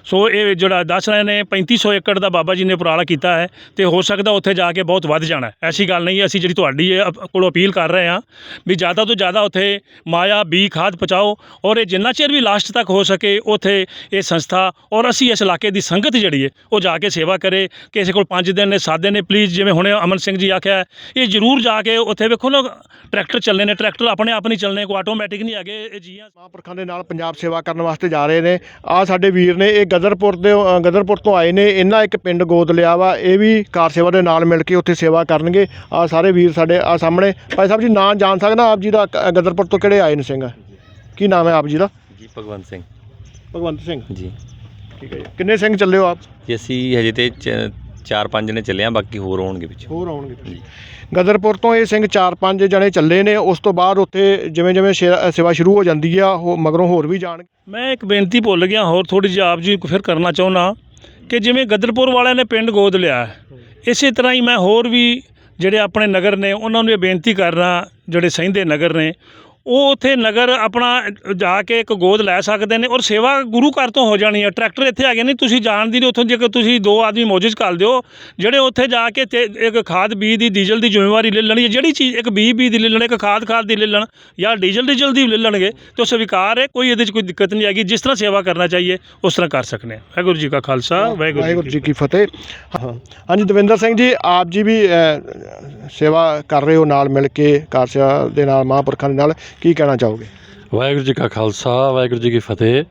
ਸੋ ਇਹ ਜਿਹੜਾ ਦੱਸ ਰਹੇ ਨੇ 3500 ਏਕੜ ਦਾ ਬਾਬਾ ਜੀ ਨੇ ਉਪਰਾਲਾ ਕੀਤਾ ਹੈ ਤੇ ਹੋ ਸਕਦਾ ਉੱਥੇ ਜਾ ਕੇ ਬਹੁਤ ਵੱਧ ਜਾਣਾ ਐਸੀ ਗੱਲ ਨਹੀਂ ਹੈ, ਅਸੀਂ ਜਿਹੜੀ ਤੁਹਾਡੀ ਇਹ ਕੋਲੋਂ ਅਪੀਲ ਕਰ ਰਹੇ ਹਾਂ ਵੀ ਜ਼ਿਆਦਾ ਤੋਂ ਜ਼ਿਆਦਾ ਉੱਥੇ ਮਾਇਆ ਬੀ ਖਾਦ ਪਹੁੰਚਾਓ ਔਰ ਇਹ ਜਿੰਨਾ ਚਿਰ ਵੀ ਲਾਸਟ ਤੱਕ ਹੋ ਸਕੇ ਉੱਥੇ ਇਹ ਸੰਸਥਾ ਔਰ ਅਸੀਂ ਇਸ ਇਲਾਕੇ ਦੀ ਸੰਗਤ ਜਿਹੜੀ ਹੈ, ਉਹ ਜਾ ਕੇ ਸੇਵਾ ਕਰੇ। ਕਿਸੇ ਕੋਲ 5 ਦਿਨ ਨੇ 7 ਦਿਨ ਨੇ ਪਲੀਜ਼ ਜਿਵੇਂ ਹੁਣੇ ਅਮਨ ਸਿੰਘ ਜੀ ਆਖਿਆ ਇਹ ਜ਼ਰੂਰ ਜਾ ਕੇ ਉੱਥੇ ਵੇਖੋ ਨਾ, ਟਰੈਕਟਰ ਚੱਲਣੇ ਨੇ, ਟਰੈਕਟਰ ਆਪਣੇ ਆਪ ਨਹੀਂ ਚੱਲਣੇ ਕੋਈ ਆਟੋਮੈਟਿਕ ਨਹੀਂ ਹੈਗੇ, ਇਹ ਜੀਆਂ ਮਹਾਂਪੁਰਖਾਂ ਦੇ ਨਾਲ ਪੰਜਾਬ ਸੇਵਾ ਕਰਨ ਵਾਸਤੇ ਜਾ ਰਹੇ ਨੇ। ਆ ਸਾਡੇ ਵੀਰ ਨੇ, ਇਹ ਗਦਰਪੁਰ ਦੇ ਅ, ਗਦਰਪੁਰ ਤੋਂ ਆਏ ਨੇ ਇਹਨਾਂ ਇੱਕ ਪਿੰਡ ਗੋਦ ਲਿਆ ਵਾ ਇਹ ਵੀ ਕਾਰ ਸੇਵਾ ਦੇ ਨਾਲ ਮਿਲ ਕੇ ਉੱਥੇ ਸੇਵਾ ਕਰਨਗੇ। ਆ ਸਾਰੇ ਵੀਰ ਸਾਡੇ ਆ ਸਾਹਮਣੇ। ਭਾਈ ਸਾਹਿਬ ਜੀ ਨਾਂ ਜਾਣ ਸਕਦਾ ਆਪ ਜੀ ਦਾ ਕ- ਗਦਰਪੁਰ ਤੋਂ ਕਿਹੜੇ ਆਏ ਨੇ ਸਿੰਘ? ਕੀ ਨਾਮ ਹੈ ਆਪ ਜੀ ਦਾ? ਜੀ ਭਗਵੰਤ ਸਿੰਘ। ਭਗਵੰਤ ਸਿੰਘ। ਜੀ। ਠੀਕ ਹੈ ਜੀ। ਕਿੰਨੇ ਸਿੰਘ ਚੱਲੇ ਹੋ ਆਪ? ਜੀ ਅਸੀਂ ਹਜੇ ਤੇ ਚ- ਚਾਰ ਪੰਜ ਨੇ ਚੱਲੇ ਆ ਬਾਕੀ ਹੋਰ ਆਉਣਗੇ ਵਿੱਚ ਹੋਰ ਆਉਣਗੇ ਜੀ। ਗਦਰਪੁਰ ਤੋਂ ਇਹ ਸਿੰਘ ਚਾਰ ਪੰਜ ਜਣੇ ਚੱਲੇ ਨੇ ਉਸ ਤੋਂ ਬਾਅਦ ਉੱਥੇ ਜਿਵੇਂ ਜਿਵੇਂ ਸ਼ੇ- ਸੇਵਾ ਸ਼ੁਰੂ ਹੋ ਜਾਂਦੀ ਆ ਉਹ ਮਗਰੋਂ ਹੋਰ ਵੀ ਜਾਣ ਮੈਂ ਇੱਕ ਬੇਨਤੀ ਭੁੱਲ ਗਿਆ ਹੋਰ ਥੋੜੀ ਜਿਹੀ ਆਪ ਜੀ ਫਿਰ ਕਰਨਾ ਚਾਹੁੰਦਾ ਕਿ ਜਿਵੇਂ ਗਦਰਪੁਰ ਵਾਲਿਆਂ ਨੇ ਪਿੰਡ ਗੋਦ ਲਿਆ ਹੈ, ਇਸੇ ਤਰ੍ਹਾਂ ਹੀ ਮੈਂ ਹੋਰ ਵੀ ਜਿਹੜੇ ਆਪਣੇ ਨਗਰ ਨੇ ਉਹਨਾਂ ਨੂੰ ਇਹ ਬੇਨਤੀ ਕਰਨਾ ਜਿਹੜੇ ਸਹਿੰਦੇ ਨਗਰ ਨੇ ਉਹ ਉੱਥੇ ਨਗਰ ਆਪਣਾ ਜਾ ਕੇ ਇੱਕ ਗੋਦ ਲੈ ਸਕਦੇ ਨੇ ਔਰ ਸੇਵਾ ਗੁਰੂ ਘਰ ਤੋਂ ਹੋ ਜਾਣੀ ਹੈ। ਟਰੈਕਟਰ ਇੱਥੇ ਹੈਗੇ ਨਹੀਂ ਤੁਸੀਂ ਜਾਣਦੀ ਨਹੀਂ ਉੱਥੋਂ ਜੇਕਰ ਤੁਸੀਂ ਦੋ ਆਦਮੀ ਮੌਜੂਦ ਕਰ ਦਿਓ ਜਿਹੜੇ ਉੱਥੇ ਜਾ ਕੇ ਇੱਕ ਖਾਦ ਬੀਜ ਦੀ ਡੀਜ਼ਲ ਦੀ ਜ਼ਿੰਮੇਵਾਰੀ ਲੈ ਲੈਣੀ ਜਿਹੜੀ ਚੀਜ਼ ਇੱਕ ਬੀਜ ਬੀਜ ਦੀ ਲੈ ਲੈਣ ਇੱਕ ਖਾਦ ਖਾਦ ਦੀ ਲੈ ਲੈਣ ਜਾਂ ਡੀਜ਼ਲ ਡੀਜ਼ਲ ਦੀ ਲੈ ਲੈਣਗੇ ਤੇ ਉਹ ਸਵੀਕਾਰ ਹੈ ਕੋਈ ਇਹਦੇ 'ਚ ਕੋਈ ਦਿੱਕਤ ਨਹੀਂ ਆਏਗੀ ਜਿਸ ਤਰ੍ਹਾਂ ਸੇਵਾ ਕਰਨਾ ਚਾਹੀਏ ਉਸ ਤਰ੍ਹਾਂ ਕਰ ਸਕਨੇ ਹਾਂ। ਵਾਹਿਗੁਰੂ ਜੀ ਕਾ ਖਾਲਸਾ ਵਾਹਿਗੁਰੂ ਜੀ ਕੀ ਫਤਿਹ। ਹਾਂਜੀ ਦਵਿੰਦਰ ਸਿੰਘ ਜੀ ਆਪ ਜੀ ਵੀ ਸੇਵਾ ਕਰ ਰਹੇ ਹੋ ਨਾਲ ਮਿਲ ਕੇ ਕਾਰ ਸੇਵਾ ਦੇ ਨਾਲ ਮਹਾਂਪੁਰਖਾਂ ਦੇ ਨਾਲ। ਕੀ ਕਹਿਣਾ ਚਾਹੋਗੇ? ਵਾਹਿਗੁਰੂ ਜੀ ਕਾ ਖਾਲਸਾ, ਵਾਹਿਗੁਰੂ ਜੀ ਕੀ ਫਤਿਹ।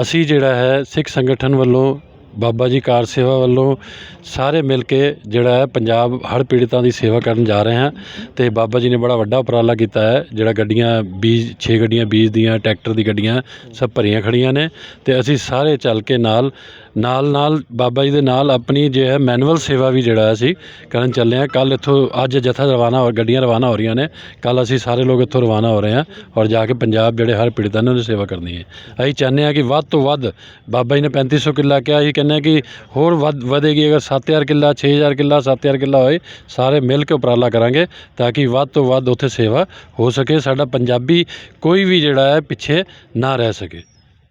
ਅਸੀਂ ਜਿਹੜਾ ਹੈ ਸਿੱਖ ਸੰਗਠਨ ਵੱਲੋਂ, ਬਾਬਾ ਜੀ ਕਾਰ ਸੇਵਾ ਵੱਲੋਂ ਸਾਰੇ ਮਿਲ ਕੇ ਜਿਹੜਾ ਹੈ ਪੰਜਾਬ ਹੜ੍ਹ ਪੀੜਤਾਂ ਦੀ ਸੇਵਾ ਕਰਨ ਜਾ ਰਹੇ ਹਾਂ ਤੇ ਬਾਬਾ ਜੀ ਨੇ ਬੜਾ ਵੱਡਾ ਉਪਰਾਲਾ ਕੀਤਾ ਹੈ, ਜਿਹੜਾ ਗੱਡੀਆਂ ਬੀਜ 6 ਗੱਡੀਆਂ ਬੀਜ ਦੀਆਂ ਟਰੈਕਟਰ ਦੀ ਗੱਡੀਆਂ ਸਭ ਭਰੀਆਂ ਖੜੀਆਂ ਨੇ ਤੇ ਅਸੀਂ ਸਾਰੇ ਚੱਲ ਕੇ ਨਾਲ ਨਾਲ ਨਾਲ ਬਾਬਾ ਜੀ ਦੇ ਨਾਲ ਆਪਣੀ ਜੋ ਹੈ ਮੈਨੂਅਲ ਸੇਵਾ ਵੀ ਜਿਹੜਾ ਅਸੀਂ ਕਰਨ ਚੱਲੇ ਹਾਂ। ਕੱਲ ਇੱਥੋਂ ਅੱਜ ਜਥਾ ਰਵਾਨਾ ਹੋ ਗੱਡੀਆਂ ਰਵਾਨਾ ਹੋ ਰਹੀਆਂ ਨੇ। ਕੱਲ ਅਸੀਂ ਸਾਰੇ ਲੋਕ ਇੱਥੋਂ ਰਵਾਨਾ ਹੋ ਰਹੇ ਹਾਂ ਔਰ ਜਾ ਕੇ ਪੰਜਾਬ ਜਿਹੜੇ ਹਰ ਪੀੜਤਾਂ ਨੇ ਉਹਨਾਂ ਸੇਵਾ ਕਰਨੀ ਹੈ। ਅਸੀਂ ਚਾਹੁੰਦੇ ਹਾਂ ਕਿ ਵੱਧ ਤੋਂ ਵੱਧ ਬਾਬਾ ਜੀ ਨੇ 3500 ਕਿੱਲਾ ਕਿਹਾ, ਅਸੀਂ ਕਹਿੰਦੇ ਹਾਂ ਕਿ ਹੋਰ ਵੱਧ ਵਧੇਗੀ। ਅਗਰ 7000 ਕਿੱਲਾ 6000 ਕਿੱਲਾ 7000 ਕਿੱਲਾ ਹੋਏ, ਸਾਰੇ ਮਿਲ ਕੇ ਉਪਰਾਲਾ ਕਰਾਂਗੇ ਤਾਂ ਕਿ ਵੱਧ ਤੋਂ ਵੱਧ ਉੱਥੇ ਸੇਵਾ ਹੋ ਸਕੇ। ਸਾਡਾ ਪੰਜਾਬੀ ਕੋਈ ਵੀ ਜਿਹੜਾ ਹੈ ਪਿੱਛੇ ਨਾ ਰਹਿ ਸਕੇ।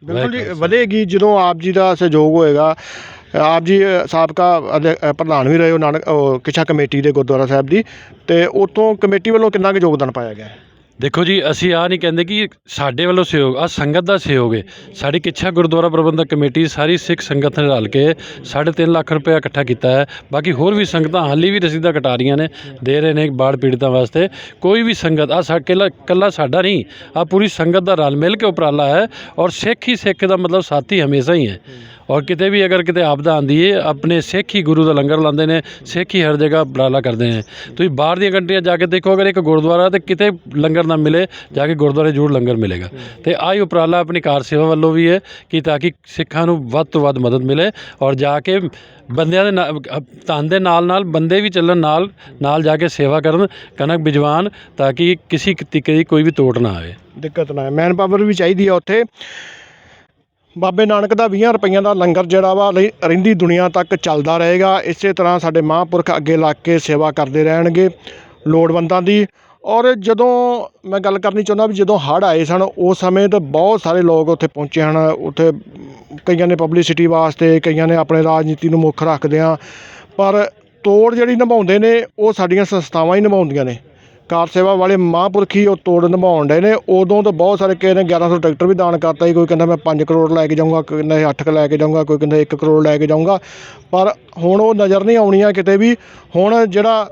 ਬਿਲਕੁਲ ਜੀ। ਵਧੇਗੀ ਜਦੋਂ ਆਪ ਜੀ ਦਾ ਸਹਿਯੋਗ ਹੋਏਗਾ। ਆਪ ਜੀ ਸਾਬਕਾ ਅਧਿ- ਪ੍ਰਧਾਨ ਵੀ ਰਹੇ ਹੋ ਨਾਨਕ ਉਹ ਕਿਛਾ ਕਮੇਟੀ ਦੇ ਗੁਰਦੁਆਰਾ ਸਾਹਿਬ ਦੀ। ਤੇ ਉਤੋਂ ਕਮੇਟੀ ਵੱਲੋਂ ਕਿੰਨਾ ਕੁ ਯੋਗਦਾਨ ਪਾਇਆ ਗਿਆ? ਹੈ ਦੇਖੋ ਜੀ, ਅਸੀਂ ਆ ਨਹੀਂ ਕਹਿੰਦੇ ਕਿ ਸਾਡੇ ਵੱਲੋਂ ਸਹਿਯੋਗ ਆ ਸੰਗਤ ਦਾ ਸਹਿਯੋਗ ਹੈ ਸਾਡੀ ਕਿੱਛਾ ਗੁਰਦੁਆਰਾ ਪ੍ਰਬੰਧਕ ਕਮੇਟੀ, ਸਾਰੀ ਸਿੱਖ ਸੰਗਤ ਨੇ ਰਲ ਕੇ 3.5 ਲੱਖ ਰੁਪਏ ਇਕੱਠਾ ਕੀਤਾ ਹੈ। ਬਾਕੀ ਹੋਰ ਵੀ ਸੰਗਤਾਂ ਹਾਲੀ ਵੀ ਰਸੀਦਾਂ ਕਟਾ ਰਹੀਆਂ ਨੇ, ਦੇ ਰਹੇ ਨੇ ਬਾੜ ਪੀੜਤਾਂ ਵਾਸਤੇ। ਕੋਈ ਵੀ ਸੰਗਤ ਆ ਸਾ ਇਕੱਲਾ ਇਕੱਲਾ ਸਾਡਾ ਨਹੀਂ ਆ ਪੂਰੀ ਸੰਗਤ ਦਾ ਰਲ ਮਿਲ ਕੇ ਉਪਰਾਲਾ ਹੈ ਔਰ ਸਿੱਖ ਹੀ ਸਿੱਖ ਦਾ ਮਤਲਬ ਸਾਥੀ ਹਮੇਸ਼ਾ ਹੀ ਹੈ। ਔਰ ਕਿਤੇ ਵੀ ਅਗਰ ਕਿਤੇ ਆਪਦਾ ਆਉਂਦੀ ਹੈ ਆਪਣੇ ਸਿੱਖ ਹੀ ਗੁਰੂ ਦਾ ਲੰਗਰ ਲਾਉਂਦੇ ਨੇ, ਸਿੱਖ ਹੀ ਹਰ ਜਗ੍ਹਾ ਉਪਰਾਲਾ ਕਰਦੇ ਨੇ। ਤੁਸੀਂ ਬਾਹਰ ਦੀਆਂ ਕੰਟਰੀਆਂ ਜਾ ਕੇ ਦੇਖੋ, ਅਗਰ ਇੱਕ ਗੁਰਦੁਆਰਾ ਤੇ ਕਿਤੇ ਲੰਗਰ ਨਾ ਮਿਲੇ, ਜਾ ਕੇ ਗੁਰਦੁਆਰੇ ਜ਼ਰੂਰ ਲੰਗਰ ਮਿਲੇਗਾ। ਤੇ ਆਹੀ ਉਪਰਾਲਾ ਆਪਣੀ ਕਾਰ ਸੇਵਾ ਵੱਲੋਂ ਵੀ ਹੈ ਕਿ ਤਾਂ ਕਿ ਸਿੱਖਾਂ ਨੂੰ ਵੱਧ ਤੋਂ ਵੱਧ ਮਦਦ ਮਿਲੇ ਔਰ ਜਾ ਕੇ ਬੰਦਿਆਂ ਦੇ ਨਾਲ ਧਨ ਦੇ ਨਾਲ ਨਾਲ ਬੰਦੇ ਵੀ ਚੱਲਣ ਨਾਲ ਨਾਲ ਜਾ ਕੇ ਸੇਵਾ ਕਰਨ, ਕਣਕ ਬਿਜਵਾਨ ਤਾਂ ਕਿ ਕਿਸੇ ਤਰੀਕੇ ਦੀ ਕੋਈ ਵੀ ਤੋੜ ਨਾ ਆਵੇ। ਦਿੱਕਤ ਨਾ ਹੈ ਮੈਨ ਪਾਵਰ ਵੀ ਚਾਹੀਦੀ ਆ ਉੱਥੇ। ਬਾਬੇ ਨਾਨਕ ਦਾ 20 ਰੁਪਈਆਂ ਦਾ ਲੰਗਰ ਜਿਹੜਾ ਵਾ ਲਈ- ਰਹਿੰਦੀ ਦੁਨੀਆ ਤੱਕ ਚੱਲਦਾ ਰਹੇਗਾ। ਇਸੇ ਤਰ੍ਹਾਂ ਸਾਡੇ ਮਹਾਂਪੁਰਖ ਅੱਗੇ ਲੱਗ ਕੇ ਸੇਵਾ ਕਰਦੇ ਰਹਿਣਗੇ ਲੋੜਵੰਦਾਂ ਦੀ। ਔਰ ਜਦੋਂ ਮੈਂ ਗੱਲ ਕਰਨੀ ਚਾਹੁੰਦਾ ਵੀ ਜਦੋਂ ਹੜ੍ਹ ਆਏ ਸਨ, ਉਸ ਸਮੇਂ ਤਾਂ ਬਹੁਤ ਸਾਰੇ ਲੋਕ ਉੱਥੇ ਪਹੁੰਚੇ ਹਨ। ਉੱਥੇ ਕਈਆਂ ਨੇ ਪਬਲਿਸਿਟੀ ਵਾਸਤੇ, ਕਈਆਂ ਨੇ ਆਪਣੇ ਰਾਜਨੀਤੀ ਨੂੰ ਮੁੱਖ ਰੱਖਦੇ ਰੱਖਦਿਆਂ। ਪਰ ਤੋੜ ਜਿਹੜੀ ਨਿਭਾਉਂਦੇ ਨੇ, ਉਹ ਸਾਡੀਆਂ ਸੰਸਥਾਵਾਂ ਹੀ ਨਿਭਾਉਂਦੀਆਂ ਨੇ। ਕਾਰ ਸੇਵਾ ਵਾਲੇ ਮਹਾਂਪੁਰਖੀ ਉਹ ਤੋੜ ਨਿਭਾਉਣ ਡਏ ਨੇ। ਉਦੋਂ ਤਾਂ ਬਹੁਤ ਸਾਰੇ ਕਿਸੇ ਨੇ 1100 ਟਰੈਕਟਰ ਵੀ ਦਾਨ ਕਰਤਾ ਸੀ ਕੋਈ ਕਹਿੰਦਾ ਮੈਂ 5 ਕਰੋੜ ਲੈ ਕੇ ਜਾਊਂਗਾ, ਕੋਈ ਕਹਿੰਦਾ 8 ਕ ਲੈ ਕੇ ਜਾਊਂਗਾ, ਕੋਈ ਕਹਿੰਦਾ 1 ਕਰੋੜ ਲੈ ਕੇ ਜਾਊਂਗਾ। ਪਰ ਹੁਣ ਉਹ ਨਜ਼ਰ ਨਹੀਂ ਆਉਣੀਆਂ ਕਿਤੇ ਵੀ। ਹੁਣ ਜਿਹੜਾ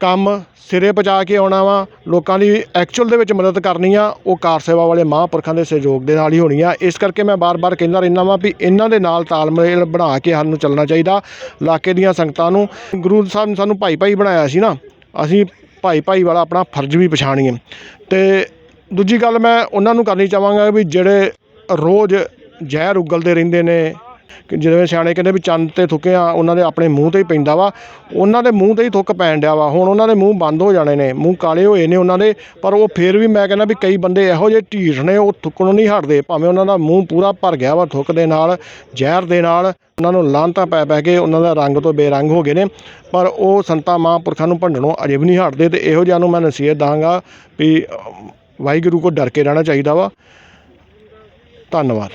ਕੰਮ ਸਿਰੇ ਪਹੁੰਚਾ ਕੇ ਆਉਣਾ ਵਾ, ਲੋਕਾਂ ਦੀ ਐਕਚੁਅਲ ਦੇ ਵਿੱਚ ਮਦਦ ਕਰਨੀ ਆ, ਉਹ ਕਾਰ ਸੇਵਾ ਵਾਲੇ ਮਹਾਂਪੁਰਖਾਂ ਦੇ ਸਹਿਯੋਗ ਦੇ ਨਾਲ ਹੀ ਹੋਣੀ ਆ। ਇਸ ਕਰਕੇ ਮੈਂ ਬਾਰ-ਬਾਰ ਕਹਿੰਦਾ ਰਹਿੰਦਾ ਵਾਂ ਵੀ ਇਹਨਾਂ ਦੇ ਨਾਲ ਤਾਲਮੇਲ ਬਣਾ ਕੇ ਸਾਨੂੰ ਚੱਲਣਾ ਚਾਹੀਦਾ। ਇਲਾਕੇ ਦੀਆਂ ਸੰਗਤਾਂ ਨੂੰ, ਗੁਰੂ ਸਾਹਿਬ ਨੇ ਸਾਨੂੰ ਭਾਈ ਭਾਈ ਬਣਾਇਆ ਸੀ ਨਾ। ਅਸੀਂ ਭਾਈ ਭਾਈ ਵਾਲਾ ਆਪਣਾ ਫਰਜ਼ ਵੀ ਪਛਾਣੀਏ। ਤੇ ਦੂਜੀ ਗੱਲ ਮੈਂ ਉਹਨਾਂ ਨੂੰ ਕਰਨੀ ਚਾਹਾਂਗਾ ਵੀ ਜਿਹੜੇ ਰੋਜ਼ ਜ਼ਹਿਰ ਉਗਲਦੇ ਰਹਿੰਦੇ ਨੇ ਜਿਵੇਂ ਸਿਆਣੇ ਕਹਿੰਦੇ ਵੀ ਚੰਦ ਤੇ ਥੁੱਕਿਆ ਉਹਨਾਂ ਦੇ ਆਪਣੇ ਮੂੰਹ ਤੇ ਹੀ ਪੈਂਦਾ ਵਾ। ਉਹਨਾਂ ਦੇ ਮੂੰਹ ਤੇ ਹੀ ਥੁੱਕ ਪੈਣ ਡਿਆ ਵਾ। ਹੁਣ ਉਹਨਾਂ ਦੇ ਮੂੰਹ ਬੰਦ ਹੋ ਜਾਣੇ ਨੇ। ਮੂੰਹ ਕਾਲੇ ਹੋਏ ਨੇ ਉਹਨਾਂ ਦੇ, ਪਰ ਉਹ ਫਿਰ ਵੀ ਮੈਂ ਕਹਿੰਦਾ ਵੀ ਕਈ ਬੰਦੇ ਇਹੋ ਜਿਹੇ ਢੀਠ ਨੇ, ਉਹ ਥੁੱਕਣੋਂ ਨਹੀਂ ਹਟਦੇ। ਭਾਵੇਂ ਉਹਨਾਂ ਦਾ ਮੂੰਹ ਪੂਰਾ ਭਰ ਗਿਆ ਵਾ ਥੁੱਕ ਦੇ ਨਾਲ, ਜ਼ਹਿਰ ਦੇ ਨਾਲ, ਉਹਨਾਂ ਨੂੰ ਲਾਂਤਾਂ ਪੈ ਪੈ ਕੇ ਉਹਨਾਂ ਦਾ ਰੰਗ ਤੋਂ ਬੇਰੰਗ ਹੋ ਗਏ ਨੇ। ਪਰ ਉਹ ਸੰਤਾਂ ਮਹਾਂਪੁਰਖਾਂ ਨੂੰ ਭੰਡਣੋਂ ਅਜੇ ਵੀ ਨਹੀਂ ਹਟਦੇ ਤੇ ਇਹੋ ਜਿਹਾ ਨੂੰ ਮੈਂ ਨਸੀਹਤ ਦਾਂਗਾ ਵੀ ਵਾਹਿਗੁਰੂ ਕੋ ਡਰ ਕੇ ਰਹਿਣਾ ਚਾਹੀਦਾ ਵਾ। ਧੰਨਵਾਦ।